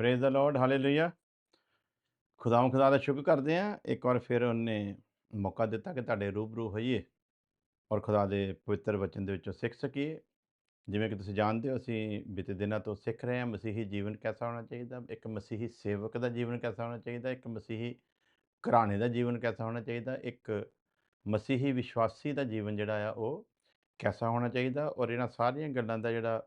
Praise the Lord hallelujah ਖੁਦਾਵੰ ਖੁਦਾ ਦਾ ਸ਼ੁਕਰ ਕਰਦੇ ਆ ਇੱਕ ਵਾਰ ਫਿਰ ਉਹਨੇ ਮੌਕਾ ਦਿੱਤਾ ਕਿ ਤੁਹਾਡੇ ਰੂਬਰੂ ਹੋਈਏ ਔਰ ਖੁਦਾ ਦੇ ਪਵਿੱਤਰ ਵਚਨ ਦੇ ਵਿੱਚੋਂ ਸਿੱਖ ਸਕੀਏ। ਜਿਵੇਂ ਕਿ ਤੁਸੀਂ ਜਾਣਦੇ ਹੋ, ਅਸੀਂ ਬੀਤੇ ਦਿਨਾਂ ਤੋਂ ਸਿੱਖ ਰਹੇ ਹਾਂ। ਮਸੀਹੀ ਜੀਵਨ ਕਿਹਦਾ ਹੋਣਾ ਚਾਹੀਦਾ? ਇੱਕ ਮਸੀਹੀ ਸੇਵਕ ਦਾ ਜੀਵਨ ਕਿਹਦਾ ਹੋਣਾ ਚਾਹੀਦਾ? ਇੱਕ ਮਸੀਹੀ ਘਰਾਣੇ ਦਾ ਜੀਵਨ ਕਿਹਦਾ ਹੋਣਾ ਚਾਹੀਦਾ? ਇੱਕ ਮਸੀਹੀ ਵਿਸ਼ਵਾਸੀ ਦਾ ਜੀਵਨ ਜਿਹੜਾ ਆ, ਉਹ ਕਿਹਦਾ ਹੋਣਾ ਚਾਹੀਦਾ? ਔਰ ਇਹਨਾਂ ਸਾਰੀਆਂ ਗੱਲਾਂ ਦਾ ਜਿਹੜਾ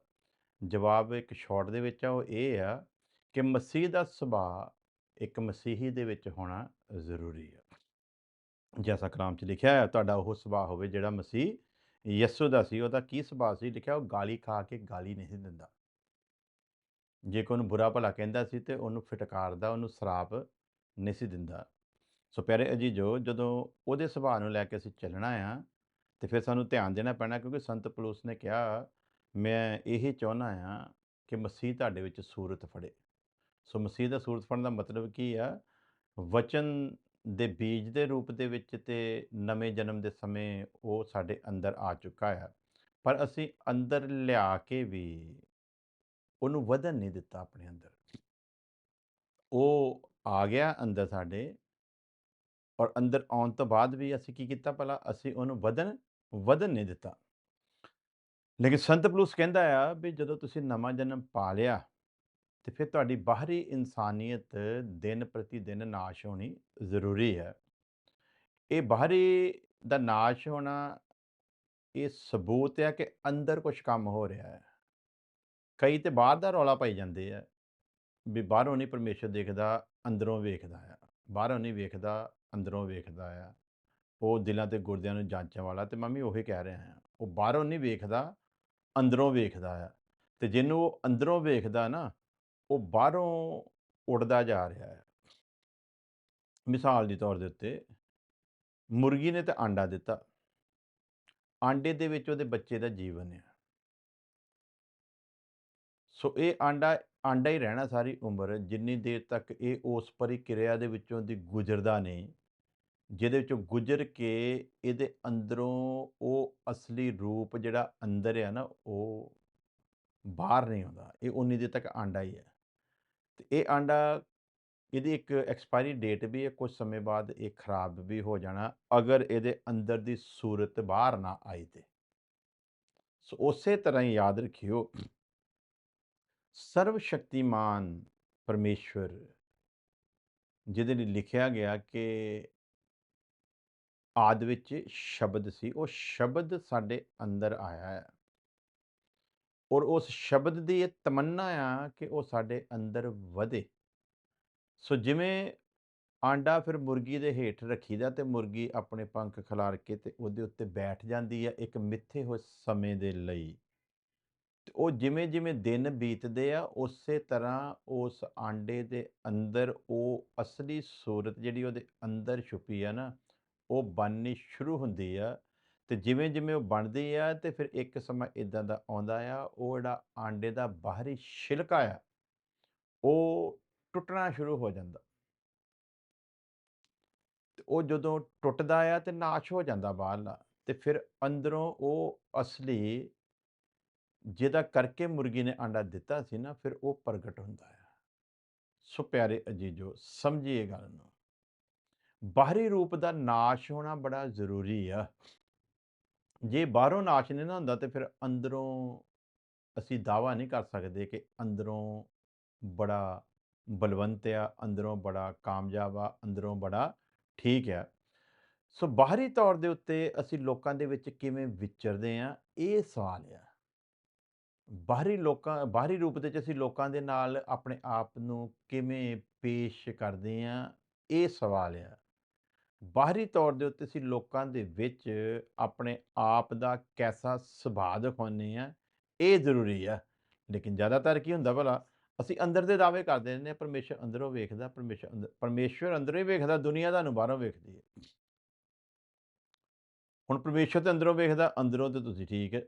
ਜਵਾਬ ਇੱਕ ਸ਼ਾਰਟ ਦੇ ਵਿੱਚ ਆ, ਉਹ ਇਹ ਆ ਕਿ ਮਸੀਹ ਦਾ ਸੁਭਾਅ ਇੱਕ ਮਸੀਹੀ ਦੇ ਵਿੱਚ ਹੋਣਾ ਜ਼ਰੂਰੀ ਹੈ ਜੈਸਾ ਕਲਾਮ 'ਚ ਲਿਖਿਆ ਹੈ ਤੁਹਾਡਾ ਉਹ ਸੁਭਾਅ ਹੋਵੇ ਜਿਹੜਾ ਮਸੀਹ ਯਿਸੂ ਦਾ ਸੀ, ਉਹਦਾ ਕੀ ਸੁਭਾਅ ਸੀ? ਲਿਖਿਆ, ਉਹ ਗਾਲੀ ਖਾ ਕੇ ਗਾਲੀ ਨਹੀਂ ਦਿੰਦਾ। ਜੇ ਕੋਈ ਉਹਨੂੰ ਬੁਰਾ ਭਲਾ ਕਹਿੰਦਾ ਸੀ ਤੇ ਉਹਨੂੰ ਫਟਕਾਰਦਾ, ਉਹਨੂੰ ਸਰਾਪ ਨਹੀਂ ਸੀ ਦਿੰਦਾ। ਸੋ ਪਿਆਰੇ ਅਜੀਜੋ, ਜਦੋਂ ਉਹਦੇ ਸੁਭਾਅ ਨੂੰ ਲੈ ਕੇ ਅਸੀਂ ਚੱਲਣਾ ਆ, ਤੇ ਫਿਰ ਸਾਨੂੰ ਧਿਆਨ ਦੇਣਾ ਪੈਣਾ, ਕਿਉਂਕਿ ਸੰਤ ਪਲੂਸ ਨੇ ਕਿਹਾ, ਮੈਂ ਇਹ ਚਾਹੁੰਦਾ ਆ ਕਿ ਮਸੀਹ ਤੁਹਾਡੇ ਵਿੱਚ ਸੂਰਤ ਫੜੇ। ਸੋ ਮਸੀਹ ਦਾ ਸੂਰਤ ਫੜਨ ਦਾ ਮਤਲਬ ਕੀ ਆ? ਵਚਨ ਦੇ ਬੀਜ ਦੇ ਰੂਪ ਦੇ ਵਿੱਚ ਤੇ ਨਵੇਂ ਜਨਮ ਦੇ ਸਮੇਂ ਉਹ ਸਾਡੇ ਅੰਦਰ ਆ ਚੁੱਕਾ ਆ। ਪਰ ਅਸੀਂ ਅੰਦਰ ਲਿਆ ਕੇ ਵੀ ਉਹਨੂੰ ਵਧਣ ਨਹੀਂ ਦਿੱਤਾ ਆਪਣੇ ਅੰਦਰ। ਉਹ ਆ ਗਿਆ ਅੰਦਰ ਸਾਡੇ ਔਰ ਅੰਦਰ ਆਉਣ ਤੋਂ ਬਾਅਦ ਵੀ ਅਸੀਂ ਕੀ ਕੀਤਾ ਭਲਾ? ਅਸੀਂ ਉਹਨੂੰ ਵਧਣ ਵਧਣ ਨਹੀਂ ਦਿੱਤਾ। ਲੇਕਿਨ ਸੰਤ ਪਲੂਸ ਕਹਿੰਦਾ ਆ ਵੀ ਜਦੋਂ ਤੁਸੀਂ ਨਵਾਂ ਜਨਮ ਪਾ ਲਿਆ ਤੇ ਫਿਰ ਤੁਹਾਡੀ ਬਾਹਰੀ ਇਨਸਾਨੀਅਤ ਦਿਨ ਪ੍ਰਤੀ ਦਿਨ ਨਾਸ਼ ਹੋਣੀ ਜ਼ਰੂਰੀ ਹੈ। ਇਹ ਬਾਹਰੀ ਦਾ ਨਾਸ਼ ਹੋਣਾ, ਇਹ ਸਬੂਤ ਹੈ ਕਿ ਅੰਦਰ ਕੁਝ ਕੰਮ ਹੋ ਰਿਹਾ ਹੈ। ਕਈ ਤੇ ਬਾਹਰ ਦਾ ਰੌਲਾ ਪਾਈ ਜਾਂਦੇ ਆ ਵੀ ਬਾਹਰੋਂ ਨਹੀਂ ਪਰਮੇਸ਼ਰ ਦੇਖਦਾ, ਅੰਦਰੋਂ ਵੇਖਦਾ ਆ। ਬਾਹਰੋਂ ਨਹੀਂ ਵੇਖਦਾ, ਅੰਦਰੋਂ ਵੇਖਦਾ ਆ। ਉਹ ਦਿਲਾਂ ਤੇ ਗੁਰਦਿਆਂ ਨੂੰ ਜਾਂਚਣ ਵਾਲਾ ਤੇ ਮੰਮੀ ਉਹੀ ਕਹਿ ਰਿਹਾ ਹਾਂ ਉਹ ਬਾਹਰੋਂ ਨਹੀਂ ਵੇਖਦਾ, ਅੰਦਰੋਂ ਵੇਖਦਾ ਆ। ਤੇ ਜਿਹਨੂੰ ਉਹ ਅੰਦਰੋਂ ਵੇਖਦਾ ਨਾ ਉਹ ਬਾਹਰੋਂ ਉੱਡਦਾ ਜਾ ਰਿਹਾ ਹੈ। ਮਿਸਾਲ ਦੇ ਤੌਰ ਦੇ ਉੱਤੇ, ਮੁਰਗੀ ਨੇ ਤਾਂ ਆਂਡਾ ਦਿੱਤਾ। ਆਂਡੇ ਦੇ ਵਿੱਚ ਉਹਦੇ ਬੱਚੇ ਦਾ ਜੀਵਨ ਹੈ ਸੋ ਇਹ ਆਂਡਾ ਆਂਡਾ ਹੀ ਰਹਿਣਾ ਸਾਰੀ ਉਮਰ, ਜਿੰਨੀ ਦੇਰ ਤੱਕ ਇਹ ਉਸ ਪ੍ਰਕਿਰਿਆ ਦੇ ਵਿੱਚੋਂ ਦੀ ਗੁਜ਼ਰਦਾ ਨਹੀਂ, ਜਿਹਦੇ ਵਿੱਚੋਂ ਗੁਜ਼ਰ ਕੇ ਇਹਦੇ ਅੰਦਰੋਂ ਉਹ ਅਸਲੀ ਰੂਪ ਜਿਹੜਾ ਅੰਦਰ ਹੈ ਨਾ, ਉਹ ਬਾਹਰ ਨਹੀਂ ਆਉਂਦਾ। ਇਹ ਉਨੀ ਦੇਰ ਤੱਕ ਆਂਡਾ ਹੀ ਹੈ। ਤੇ ਇਹ ਆਂਡਾ ਇਹਦੀ ਇੱਕ ਐਕਸਪਾਇਰੀ ਡੇਟ ਵੀ ਹੈ, ਕੁਝ ਸਮੇਂ ਬਾਅਦ ਇਹ ਖਰਾਬ ਵੀ ਹੋ ਜਾਣਾ, ਅਗਰ ਇਹਦੇ ਅੰਦਰ ਦੀ ਸੂਰਤ ਬਾਹਰ ਨਾ ਆਈ ਤੇ। ਸੋ ਉਸੇ ਤਰ੍ਹਾਂ ਹੀ ਯਾਦ ਰੱਖਿਓ ਸਰਵ ਸ਼ਕਤੀਮਾਨ ਪਰਮੇਸ਼ਵਰ, ਜਿਹਦੇ ਲਈ ਲਿਖਿਆ ਗਿਆ ਕਿ ਆਦ ਵਿੱਚ ਸ਼ਬਦ ਸੀ, ਉਹ ਸ਼ਬਦ ਸਾਡੇ ਅੰਦਰ ਆਇਆ ਹੈ। ਔਰ ਉਸ ਸ਼ਬਦ ਦੀ ਇਹ ਤਮੰਨਾ ਆ ਕਿ ਉਹ ਸਾਡੇ ਅੰਦਰ ਵਧੇ। ਸੋ ਜਿਵੇਂ ਆਂਡਾ ਫਿਰ ਮੁਰਗੀ ਦੇ ਹੇਠ ਰੱਖੀਦਾ ਤੇ ਮੁਰਗੀ ਆਪਣੇ ਪੰਖ ਖਿਲਾਰ ਕੇ ਤੇ ਉਹਦੇ ਉੱਤੇ ਬੈਠ ਜਾਂਦੀ ਆ ਇੱਕ ਮਿੱਥੇ ਹੋਏ ਸਮੇਂ ਦੇ ਲਈ। ਤੇ ਉਹ ਜਿਵੇਂ ਜਿਵੇਂ ਦਿਨ ਬੀਤਦੇ ਆ, ਉਸੇ ਤਰ੍ਹਾਂ ਉਸ ਆਂਡੇ ਦੇ ਅੰਦਰ ਉਹ ਅਸਲੀ ਸੂਰਤ ਜਿਹੜੀ ਉਹਦੇ ਅੰਦਰ ਛੁਪੀ ਆ ਨਾ, ਉਹ ਬਣਨੀ ਸ਼ੁਰੂ ਹੁੰਦੀ ਆ ਤੇ ਜਿਵੇਂ ਜਿਵੇਂ ਉਹ ਬਣਦੀ ਆ ਤੇ ਫਿਰ ਇੱਕ ਸਮਾਂ ਇਦਾਂ ਦਾ ਆਉਂਦਾ ਆ, ਉਹ ਜਿਹੜਾ ਆਂਡੇ ਦਾ ਬਾਹਰੀ ਛਿਲਕਾ ਆ, ਉਹ ਟੁੱਟਣਾ ਸ਼ੁਰੂ ਹੋ ਜਾਂਦਾ। ਤੇ ਉਹ ਜਦੋਂ ਟੁੱਟਦਾ ਆ ਤੇ ਨਾਸ਼ ਹੋ ਜਾਂਦਾ ਬਾਹਰਲਾ ਤੇ ਫਿਰ ਅੰਦਰੋਂ ਉਹ ਅਸਲੀ ਜਿਹਦਾ ਕਰਕੇ ਮੁਰਗੀ ਨੇ ਆਂਡਾ ਦਿੱਤਾ ਸੀ ਨਾ, ਫਿਰ ਉਹ ਪ੍ਰਗਟ ਹੁੰਦਾ ਆ। ਸੋ ਪਿਆਰੇ ਅਜੀਜੋ, ਸਮਝੀਏ ਗੱਲ ਨੂੰ। ਬਾਹਰੀ ਰੂਪ ਦਾ ਨਾਸ਼ ਹੋਣਾ ਬੜਾ ਜ਼ਰੂਰੀ ਆ। ਜੇ ਬਾਹਰੋਂ ਨਾਚ ਨਹੀਂ ਨਾ ਹੁੰਦਾ ਤੇ ਫਿਰ ਅੰਦਰੋਂ ਅਸੀਂ ਦਾਵਾ ਨਹੀਂ ਕਰ ਸਕਦੇ ਕਿ ਅੰਦਰੋਂ ਬੜਾ ਬਲਵੰਤ ਆ, ਅੰਦਰੋਂ ਬੜਾ ਕਾਮਯਾਬ ਆ, ਅੰਦਰੋਂ ਬੜਾ ਠੀਕ ਆ। ਸੋ ਬਾਹਰੀ ਤੌਰ ਦੇ ਉੱਤੇ ਅਸੀਂ ਲੋਕਾਂ ਦੇ ਵਿੱਚ ਕਿਵੇਂ ਵਿਚਰਦੇ ਆ ਇਹ ਸਵਾਲ ਆ। ਬਾਹਰੀ ਲੋਕਾਂ, ਬਾਹਰੀ ਰੂਪ ਦੇ ਵਿੱਚ ਅਸੀਂ ਲੋਕਾਂ ਦੇ ਨਾਲ ਆਪਣੇ ਆਪ ਨੂੰ ਕਿਵੇਂ ਪੇਸ਼ ਕਰਦੇ ਆ ਇਹ ਸਵਾਲ ਆ। ਬਾਹਰੀ ਤੌਰ ਦੇ ਉੱਤੇ ਅਸੀਂ ਲੋਕਾਂ ਦੇ ਵਿੱਚ ਆਪਣੇ ਆਪ ਦਾ ਕੈਸਾ ਸੁਭਾਅ ਦਿਖਾਉਂਦੇ ਆ ਇਹ ਜ਼ਰੂਰੀ ਆ। ਲੇਕਿਨ ਜ਼ਿਆਦਾਤਰ ਕੀ ਹੁੰਦਾ ਭਲਾ, ਅਸੀਂ ਅੰਦਰ ਦੇ ਦਾਅਵੇ ਕਰਦੇ ਰਹਿੰਦੇ ਨੇ ਪਰਮੇਸ਼ਰ ਅੰਦਰੋਂ ਵੇਖਦਾ, ਪਰਮੇਸ਼ਰ ਅੰਦਰ ਪਰਮੇਸ਼ਰ ਅੰਦਰੋਂ ਹੀ ਵੇਖਦਾ, ਦੁਨੀਆ ਤੁਹਾਨੂੰ ਬਾਹਰੋਂ ਵੇਖਦੀ ਹੈ। ਹੁਣ ਪਰਮੇਸ਼ਰ ਤੇ ਅੰਦਰੋਂ ਵੇਖਦਾ, ਅੰਦਰੋਂ ਤੇ ਤੁਸੀਂ ਠੀਕ ਹੈ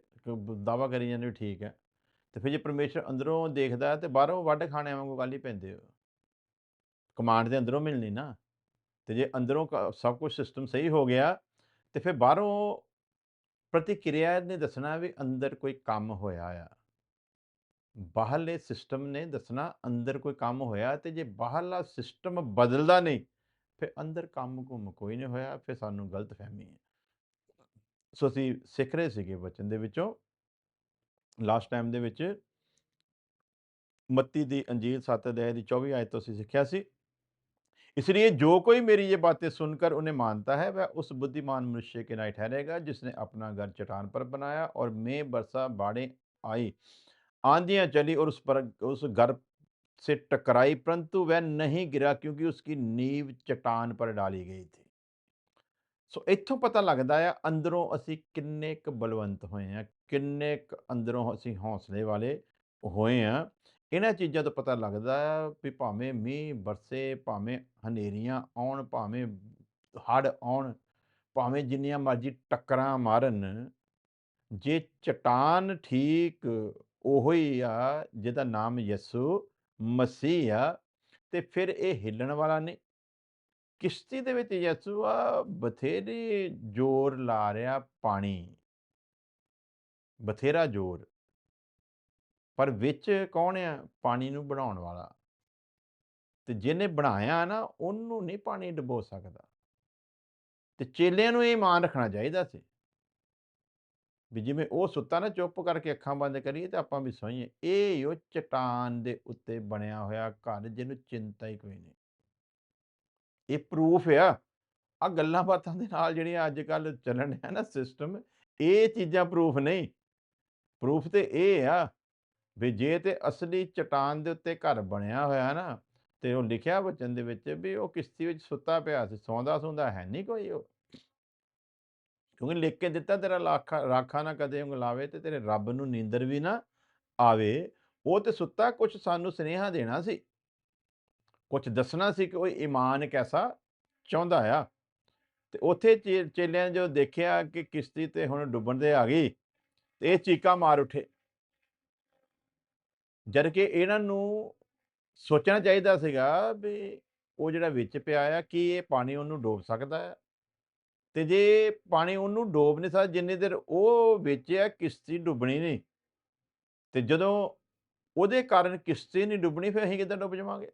ਦਾਵਾ ਕਰੀ ਜਾਂਦੇ ਹੋ, ਠੀਕ ਹੈ। ਤੇ ਫਿਰ ਜੇ ਪਰਮੇਸ਼ਰ ਅੰਦਰੋਂ ਦੇਖਦਾ ਹੈ ਤੇ ਬਾਹਰੋਂ ਵੱਢ ਖਾਣੇ ਵਾਂਗੂ ਗੱਲ ਹੀ ਪੈਂਦੇ ਹੋ। ਕਮਾਂਡ ਦੇ ਅੰਦਰੋਂ ਮਿਲਣੀ ਨਾ। ਤੇ ਜੇ ਅੰਦਰੋਂ ਕ- ਸਭ ਕੁਝ ਸਿਸਟਮ ਸਹੀ ਹੋ ਗਿਆ ਤੇ ਫਿਰ ਬਾਹਰੋਂ ਪ੍ਰਤੀਕਿਰਿਆ ਨੇ ਦੱਸਣਾ ਵੀ ਅੰਦਰ ਕੋਈ ਕੰਮ ਹੋਇਆ ਆ ਬਾਹਰਲੇ ਸਿਸਟਮ ਨੇ ਦੱਸਣਾ ਅੰਦਰ ਕੋਈ ਕੰਮ ਹੋਇਆ ਤੇ ਜੇ ਬਾਹਰਲਾ ਸਿਸਟਮ ਬਦਲਦਾ ਨਹੀਂ ਫਿਰ ਅੰਦਰ ਕੰਮ ਕੁੰਮ ਕੋਈ ਨਹੀਂ ਹੋਇਆ ਫਿਰ ਸਾਨੂੰ ਗਲਤਫਹਿਮੀ ਹੈ ਸੋ ਅਸੀਂ ਸਿੱਖ ਰਹੇ ਸੀਗੇ ਵਚਨ ਦੇ ਵਿੱਚੋਂ ਲਾਸਟ ਟਾਈਮ ਦੇ ਵਿੱਚ ਮੱਤੀ ਦੀ ਅੰਜੀਲ 7 ਅਧਿਆਇ ਦੀ 24 ਆਇਤ ਤੋਂ ਅਸੀਂ ਸਿੱਖਿਆ ਸੀ इसलिए जो कोई मेरी ये बातें सुनकर उन्हें मानता है वह उस बुद्धिमान मनुष्य के नाई ठहरेगा जिसने अपना घर चट्टान पर बनाया और मैं बरसा बाड़े आई आंधियां चली और उस पर उस घर से टकराई परंतु वह नहीं गिरा क्योंकि उसकी नींव चट्टान पर डाली गई थी ਸੋ ਇੱਥੋਂ ਪਤਾ ਲੱਗਦਾ ਆ ਅੰਦਰੋਂ ਅਸੀਂ ਕਿੰਨੇ ਕੁ ਬਲਵੰਤ ਹੋਏ ਆ ਕਿੰਨੇ ਕੁ ਅੰਦਰੋਂ ਅਸੀਂ ਹੌਸਲੇ ਵਾਲੇ ਹੋਏ ਆ ਇਹਨਾਂ ਚੀਜ਼ਾਂ ਤੋਂ ਪਤਾ ਲੱਗਦਾ ਆ ਵੀ ਭਾਵੇਂ ਮੀਂਹ ਵਰਸੇ ਭਾਵੇਂ ਹਨੇਰੀਆਂ ਆਉਣ, ਭਾਵੇਂ ਹੜ੍ਹ ਆਉਣ, ਭਾਵੇਂ ਜਿੰਨੀਆਂ ਮਰਜ਼ੀ ਟੱਕਰਾਂ ਮਾਰਨ, ਜੇ ਚਟਾਨ ਠੀਕ ਉਹੋ ਹੀ ਆ ਜਿਹਦਾ ਨਾਮ ਯਿਸੂ ਮਸੀਹ ਆ, ਤੇ ਫਿਰ ਇਹ ਹਿੱਲਣ ਵਾਲਾ ਨਹੀਂ। ਕਿਸ਼ਤੀ ਦੇ ਵਿੱਚ ਯਿਸੂ ਆ, ਬਥੇਰੇ ਜ਼ੋਰ ਲਾ ਰਿਹਾ ਪਾਣੀ। ਬਥੇਰਾ ਜ਼ੋਰ। ਪਰ ਵਿੱਚ ਕੌਣ ਆ? ਪਾਣੀ ਨੂੰ ਬਣਾਉਣ ਵਾਲਾ। ਤੇ ਜਿਹਨੇ ਬਣਾਇਆ ਨਾ, ਉਹਨੂੰ ਨਹੀਂ ਪਾਣੀ ਡਬੋ ਸਕਦਾ। ਤੇ ਚੇਲਿਆਂ ਨੂੰ ਇਹ ਇਮਾਨ ਰੱਖਣਾ ਚਾਹੀਦਾ ਸੀ। ਵੀ ਜਿਵੇਂ ਉਹ ਸੁੱਤਾ ਨਾ, ਚੁੱਪ ਕਰਕੇ ਅੱਖਾਂ ਬੰਦ ਕਰੀਏ ਤੇ ਆਪਾਂ ਵੀ ਸੋਈਏ। ਇਹ ਉਹ ਚਟਾਨ ਦੇ ਉੱਤੇ ਬਣਿਆ ਹੋਇਆ ਘਰ, ਜਿਹਨੂੰ ਚਿੰਤਾ ਹੀ ਕੋਈ ਨਹੀਂ। ਇਹ ਪ੍ਰੂਫ ਆ। ਆ ਗੱਲਾਂ ਬਾਤਾਂ ਦੇ ਨਾਲ ਜਿਹੜੀਆਂ ਅੱਜ ਕੱਲ ਚੱਲਣ ਆ ਨਾ ਸਿਸਟਮ ਇਹ ਚੀਜ਼ਾਂ ਪ੍ਰੂਫ ਨਹੀਂ। ਪ੍ਰੂਫ ਤੇ ਇਹ ਆ ਵੀ ਜੇ ਤੇ ਅਸਲੀ ਚਟਾਨ ਦੇ ਉੱਤੇ ਘਰ ਬਣਿਆ ਹੋਇਆ ਨਾ, ਤੇ ਉਹ ਲਿਖਿਆ ਵਚਨ ਦੇ ਵਿੱਚ ਵੀ ਉਹ ਕਿਸ਼ਤੀ ਵਿੱਚ ਸੁੱਤਾ ਪਿਆ ਸੀ, ਸੌਂਦਾ ਸੌਂਦਾ ਹੈ ਨਹੀਂ ਕੋਈ ਉਹ। ਕਿਉਂਕਿ ਲਿਖ ਕੇ ਦਿੱਤਾ ਤੇਰਾ ਲਾਖਾ, ਰਾਖਾ ਨਾ ਕਦੇ ਉਂਗਲਾਵੇ ਤੇ ਤੇਰੇ ਰੱਬ ਨੂੰ ਨੀਂਦਰ ਵੀ ਨਾ ਆਵੇ, ਉਹ ਤੇ ਸੁੱਤਾ ਕੁਝ ਸਾਨੂੰ ਸੁਨੇਹਾ ਦੇਣਾ ਸੀ। ਕੁਝ ਦੱਸਣਾ ਸੀ ਕਿ ਉਹ ਈਮਾਨ ਕੈਸਾ ਚਾਹੁੰਦਾ ਆ। ਤੇ ਉੱਥੇ ਚੇ- ਚੇਲਿਆਂ ਨੇ ਜੋ ਦੇਖਿਆ ਕਿ ਕਿਸ਼ਤੀ ਤੇ ਹੁਣ ਡੁੱਬਣ ਦੇ ਆ ਗਈ, ਤੇ ਇਹ ਚੀਕਾ ਮਾਰ ਉੱਠੇ। ਜਦ ਕਿ ਇਹਨਾਂ ਨੂੰ ਸੋਚਣਾ ਚਾਹੀਦਾ ਸੀਗਾ ਵੀ ਉਹ ਜਿਹੜਾ ਵਿੱਚ ਪਿਆ ਆ, ਕੀ ਇਹ ਪਾਣੀ ਉਹਨੂੰ ਡੋਬ ਸਕਦਾ ਹੈ? ਤੇ ਜੇ ਪਾਣੀ ਉਹਨੂੰ ਡੋਬ ਨਹੀਂ ਸਕਦਾ, ਜਿੰਨੇ ਦੇਰ ਉਹ ਵਿੱਚ ਆ, ਕਿਸ਼ਤੀ ਡੁੱਬਣੀ ਨਹੀਂ। ਤੇ ਜਦੋਂ ਉਹਦੇ ਕਾਰਨ ਕਿਸ਼ਤੀ ਨਹੀਂ ਡੁੱਬਣੀ, ਫਿਰ ਅਸੀਂ ਕਿੱਦਾਂ ਡੁੱਬ ਜਾਵਾਂਗੇ?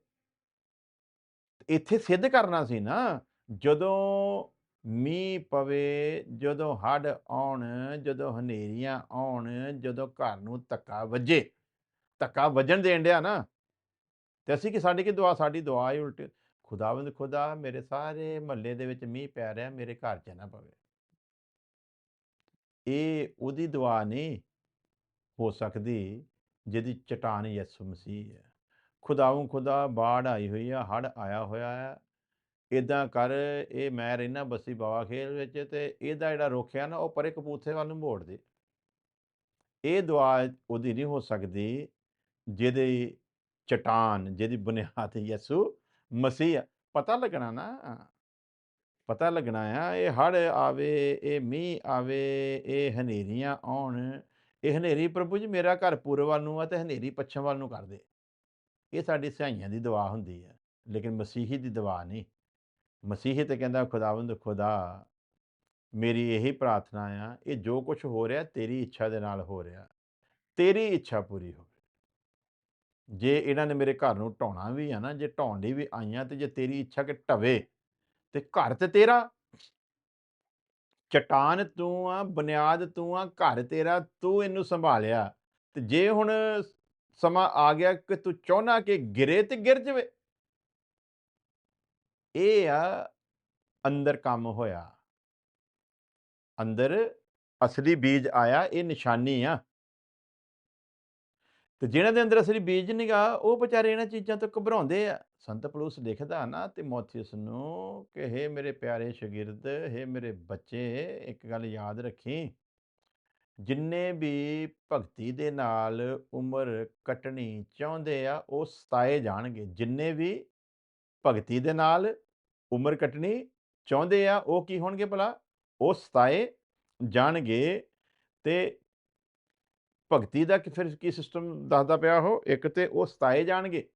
ਇੱਥੇ ਸਿੱਧ ਕਰਨਾ ਸੀ ਨਾ, ਜਦੋਂ ਮੀਂਹ ਪਵੇ, ਜਦੋਂ ਹੜ੍ਹ ਆਉਣ, ਜਦੋਂ ਹਨੇਰੀਆਂ ਆਉਣ, ਜਦੋਂ ਘਰ ਨੂੰ ਧੱਕਾ ਵੱਜੇ। ਧੱਕਾ ਵੱਜਣ ਦੇਣ ਡਿਆ ਨਾ। ਤੇ ਅਸੀਂ ਕਿ ਸਾਡੀ ਕੀ ਦੁਆ? ਸਾਡੀ ਦੁਆ ਹੀ ਉਲਟ। ਖੁਦਾਵੰਦ, ਖੁਦਾ, ਮੇਰੇ ਸਾਰੇ ਮਹੱਲੇ ਦੇ ਵਿੱਚ ਮੀਂਹ ਪੈ ਰਿਹਾ, ਮੇਰੇ ਘਰ 'ਚ ਨਾ ਪਵੇ। ਇਹ ਉਹਦੀ ਦੁਆ ਨਹੀਂ ਹੋ ਸਕਦੀ ਜਿਹਦੀ ਚਟਾਨ ਯਿਸੂ ਮਸੀਹ ਹੈ। ਖੁਦਾਵੰ, ਖੁਦਾ, ਬਾੜ ਆਈ ਹੋਈ ਆ ਹੜ ਆਇਆ ਹੋਇਆ ਆ। ਇਦਾਂ ਕਰ, ਇਹ ਮੈਂ ਰਹਿਣਾ ਬਸੀ ਬਾਵਾ ਖੇਲ ਵਿੱਚ ਤੇ ਇਹਦਾ ਜਿਹੜਾ ਰੋਕਿਆ ਨਾ, ਉਹ ਪਰੇ ਕਪੂਥੇ ਵੱਲ ਨੂੰ ਮੋੜ ਦੇ। ਇਹ ਦੁਆ ਉਹਦੀ ਨਹੀਂ ਹੋ ਸਕਦੀ ਜਿਹਦੀ ਚਟਾਨ, ਜਿਹਦੀ ਬੁਨਿਆਦ ਯਿਸੂ ਮਸੀਹ ਪਤਾ ਲੱਗਣਾ ਨਾ, ਪਤਾ ਲੱਗਣਾ ਆ, ਇਹ ਹੜ ਆਵੇ, ਇਹ ਮੀਂਹ ਆਵੇ, ਇਹ ਹਨੇਰੀਆਂ ਆਉਣ। ਇਹ ਹਨੇਰੀ ਪ੍ਰਭੂ ਜੀ ਮੇਰਾ ਘਰ ਪੂਰਬ ਵੱਲ ਨੂੰ ਆ ਤੇ ਹਨੇਰੀ ਪੱਛਮ ਵੱਲ ਨੂੰ ਕਰ ਦੇ। ਇਹ ਸਾਡੀ ਸਹਾਈਆਂ ਦੀ ਦੁਆ ਹੁੰਦੀ ਹੈ ਲੇਕਿਨ ਮਸੀਹੀ ਦੀ ਦੁਆ ਨਹੀਂ। ਮਸੀਹੀ ਤੇ ਕਹਿੰਦਾ, ਖੁਦਾਵੰਦ, ਖੁਦਾ, ਮੇਰੀ ਇਹੀ ਪ੍ਰਾਰਥਨਾ ਆ, ਇਹ ਜੋ ਕੁਝ ਹੋ ਰਿਹਾ ਤੇਰੀ ਇੱਛਾ ਦੇ ਨਾਲ ਹੋ ਰਿਹਾ। ਤੇਰੀ ਇੱਛਾ ਪੂਰੀ ਹੋਵੇ ਜੇ ਇਹਨਾਂ ਨੇ ਮੇਰੇ ਘਰ ਨੂੰ ਢਾਉਣਾ ਵੀ ਆ ਨਾ, ਜੇ ਢਾਉਣ ਲਈ ਵੀ ਆਈਆਂ ਤੇ ਜੇ ਤੇਰੀ ਇੱਛਾ ਕਿ ਢਵੇ, ਤੇ ਘਰ ਤੇ ਤੇਰਾ। ਚਟਾਨ ਤੂੰ ਆ, ਬੁਨਿਆਦ ਤੂੰ ਆ, ਘਰ ਤੇਰਾ, ਤੂੰ ਇਹਨੂੰ ਸੰਭਾਲਿਆ। ਤੇ ਜੇ ਹੁਣ ਸਮਾਂ ਆ ਗਿਆ ਕਿ ਤੂੰ ਚਾਹਨਾ ਕਿ ਗਿਰੇ ਤੇ ਗਿਰ ਜਾਵੇ। ਇਹ ਆ ਅੰਦਰ ਕੰਮ ਹੋਇਆ। ਅੰਦਰ ਅਸਲੀ ਬੀਜ ਆਇਆ, ਇਹ ਨਿਸ਼ਾਨੀ ਆ। ਤੇ ਜਿਹਨਾਂ ਦੇ ਅੰਦਰ ਅਸਲੀ ਬੀਜ ਨਹੀਂਗਾ ਉਹ ਵਿਚਾਰੇ ਇਹਨਾਂ ਚੀਜ਼ਾਂ ਤੋਂ ਘਬਰਾਉਂਦੇ ਆ। ਸੰਤ ਪਲੂਸ ਲਿਖਦਾ ਨਾ ਤਿਮੋਥੀਉਸ ਨੂੰ ਕਿ, ਹੇ ਮੇਰੇ ਪਿਆਰੇ ਸ਼ਾਗਿਰਦ, ਹੇ ਮੇਰੇ ਬੱਚੇ, ਇੱਕ ਗੱਲ ਯਾਦ ਰੱਖੀ। ਜਿੰਨੇ ਵੀ ਭਗਤੀ ਦੇ ਨਾਲ ਉਮਰ ਕੱਟਣੀ ਚਾਹੁੰਦੇ ਆ, ਉਹ ਸਤਾਏ ਜਾਣਗੇ। ਜਿੰਨੇ ਵੀ ਭਗਤੀ ਦੇ ਨਾਲ ਉਮਰ ਕੱਟਣੀ ਚਾਹੁੰਦੇ ਆ, ਉਹ ਕੀ ਹੋਣਗੇ ਭਲਾ? ਉਹ ਸਤਾਏ ਜਾਣਗੇ ਤੇ ਭਗਤੀ ਦਾ ਕਿ ਫਿਰ ਕੀ ਸਿਸਟਮ ਦੱਸਦਾ ਪਿਆ ਉਹ ਇੱਕ ਤੇ ਉਹ ਸਤਾਏ ਜਾਣਗੇ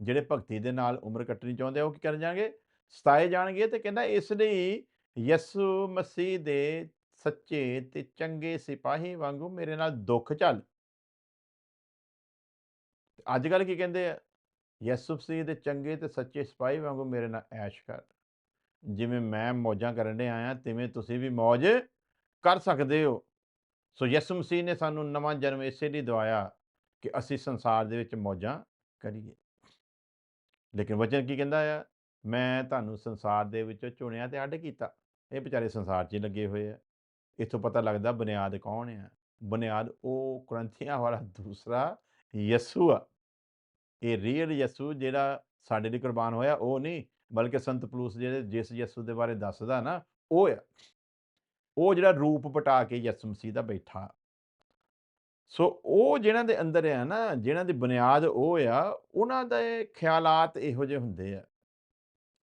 ਜਿਹੜੇ ਭਗਤੀ ਦੇ ਨਾਲ ਉਮਰ ਕੱਟਣੀ ਚਾਹੁੰਦੇ ਆ, ਉਹ ਕੀ ਕਰਨ ਜਾਣਗੇ ਸਤਾਏ ਜਾਣਗੇ ਤੇ ਕਹਿੰਦਾ ਇਸ ਲਈ ਯਿਸੂ ਮਸੀਹ ਦੇ ਸੱਚੇ ਤੇ ਚੰਗੇ ਸਿਪਾਹੀ ਵਾਂਗੂ ਮੇਰੇ ਨਾਲ ਦੁੱਖ ਝੱਲ ਅੱਜ-ਕੱਲ੍ਹ ਕੀ ਕਹਿੰਦੇ ਆ? ਯਿਸੂ ਮਸੀਹ ਦੇ ਚੰਗੇ ਤੇ ਸੱਚੇ ਸਿਪਾਹੀ ਵਾਂਗੂ ਮੇਰੇ ਨਾਲ ਐਸ਼ ਕਰ। ਜਿਵੇਂ ਮੈਂ ਮੌਜਾਂ ਕਰਨ ਡਿਆ ਆਇਆ ਤਿਵੇਂ ਤੁਸੀਂ ਵੀ ਮੌਜ ਕਰ ਸਕਦੇ ਹੋ। ਸੋ ਯਿਸੂ ਮਸੀਹ ਨੇ ਸਾਨੂੰ ਨਵਾਂ ਜਨਮ ਇਸੇ ਲਈ ਦਵਾਇਆ ਕਿ ਅਸੀਂ ਸੰਸਾਰ ਦੇ ਵਿੱਚ ਮੌਜਾਂ ਕਰੀਏ। ਲੇਕਿਨ ਵਚਨ ਕੀ ਕਹਿੰਦਾ ਆ? ਮੈਂ ਤੁਹਾਨੂੰ ਸੰਸਾਰ ਦੇ ਵਿੱਚੋਂ ਚੁਣਿਆ ਤੇ ਅੱਡ ਕੀਤਾ। ਇਹ ਵਿਚਾਰੇ ਸੰਸਾਰ 'ਚ ਹੀ ਲੱਗੇ ਹੋਏ ਆ। ਇੱਥੋਂ ਪਤਾ ਲੱਗਦਾ ਬੁਨਿਆਦ ਕੌਣ ਆ? ਬੁਨਿਆਦ ਉਹ ਕੁਰਿੰਥੀਆਂ ਵਾਲਾ ਦੂਸਰਾ ਯਿਸੂ ਆ। ਇਹ ਰੀਅਲ ਯਿਸੂ ਜਿਹੜਾ ਸਾਡੇ ਲਈ ਕੁਰਬਾਨ ਹੋਇਆ ਉਹ ਨਹੀਂ, ਬਲਕਿ ਸੰਤ ਪਲੂਸ ਜਿਹੜੇ ਜਿਸ ਯਿਸੂ ਦੇ ਬਾਰੇ ਦੱਸਦਾ ਨਾ, ਉਹ ਆ। ਉਹ ਜਿਹੜਾ ਰੂਪ ਪਟਾ ਕੇ ਯਿਸੂ ਮਸੀਹ ਦਾ ਬੈਠਾ। ਸੋ ਉਹ ਜਿਹਨਾਂ ਦੇ ਅੰਦਰ ਆ ਨਾ, ਜਿਹਨਾਂ ਦੀ ਬੁਨਿਆਦ ਉਹ ਆ, ਉਹਨਾਂ ਦੇ ਖਿਆਲਾਤ ਇਹੋ ਜਿਹੇ ਹੁੰਦੇ ਆ।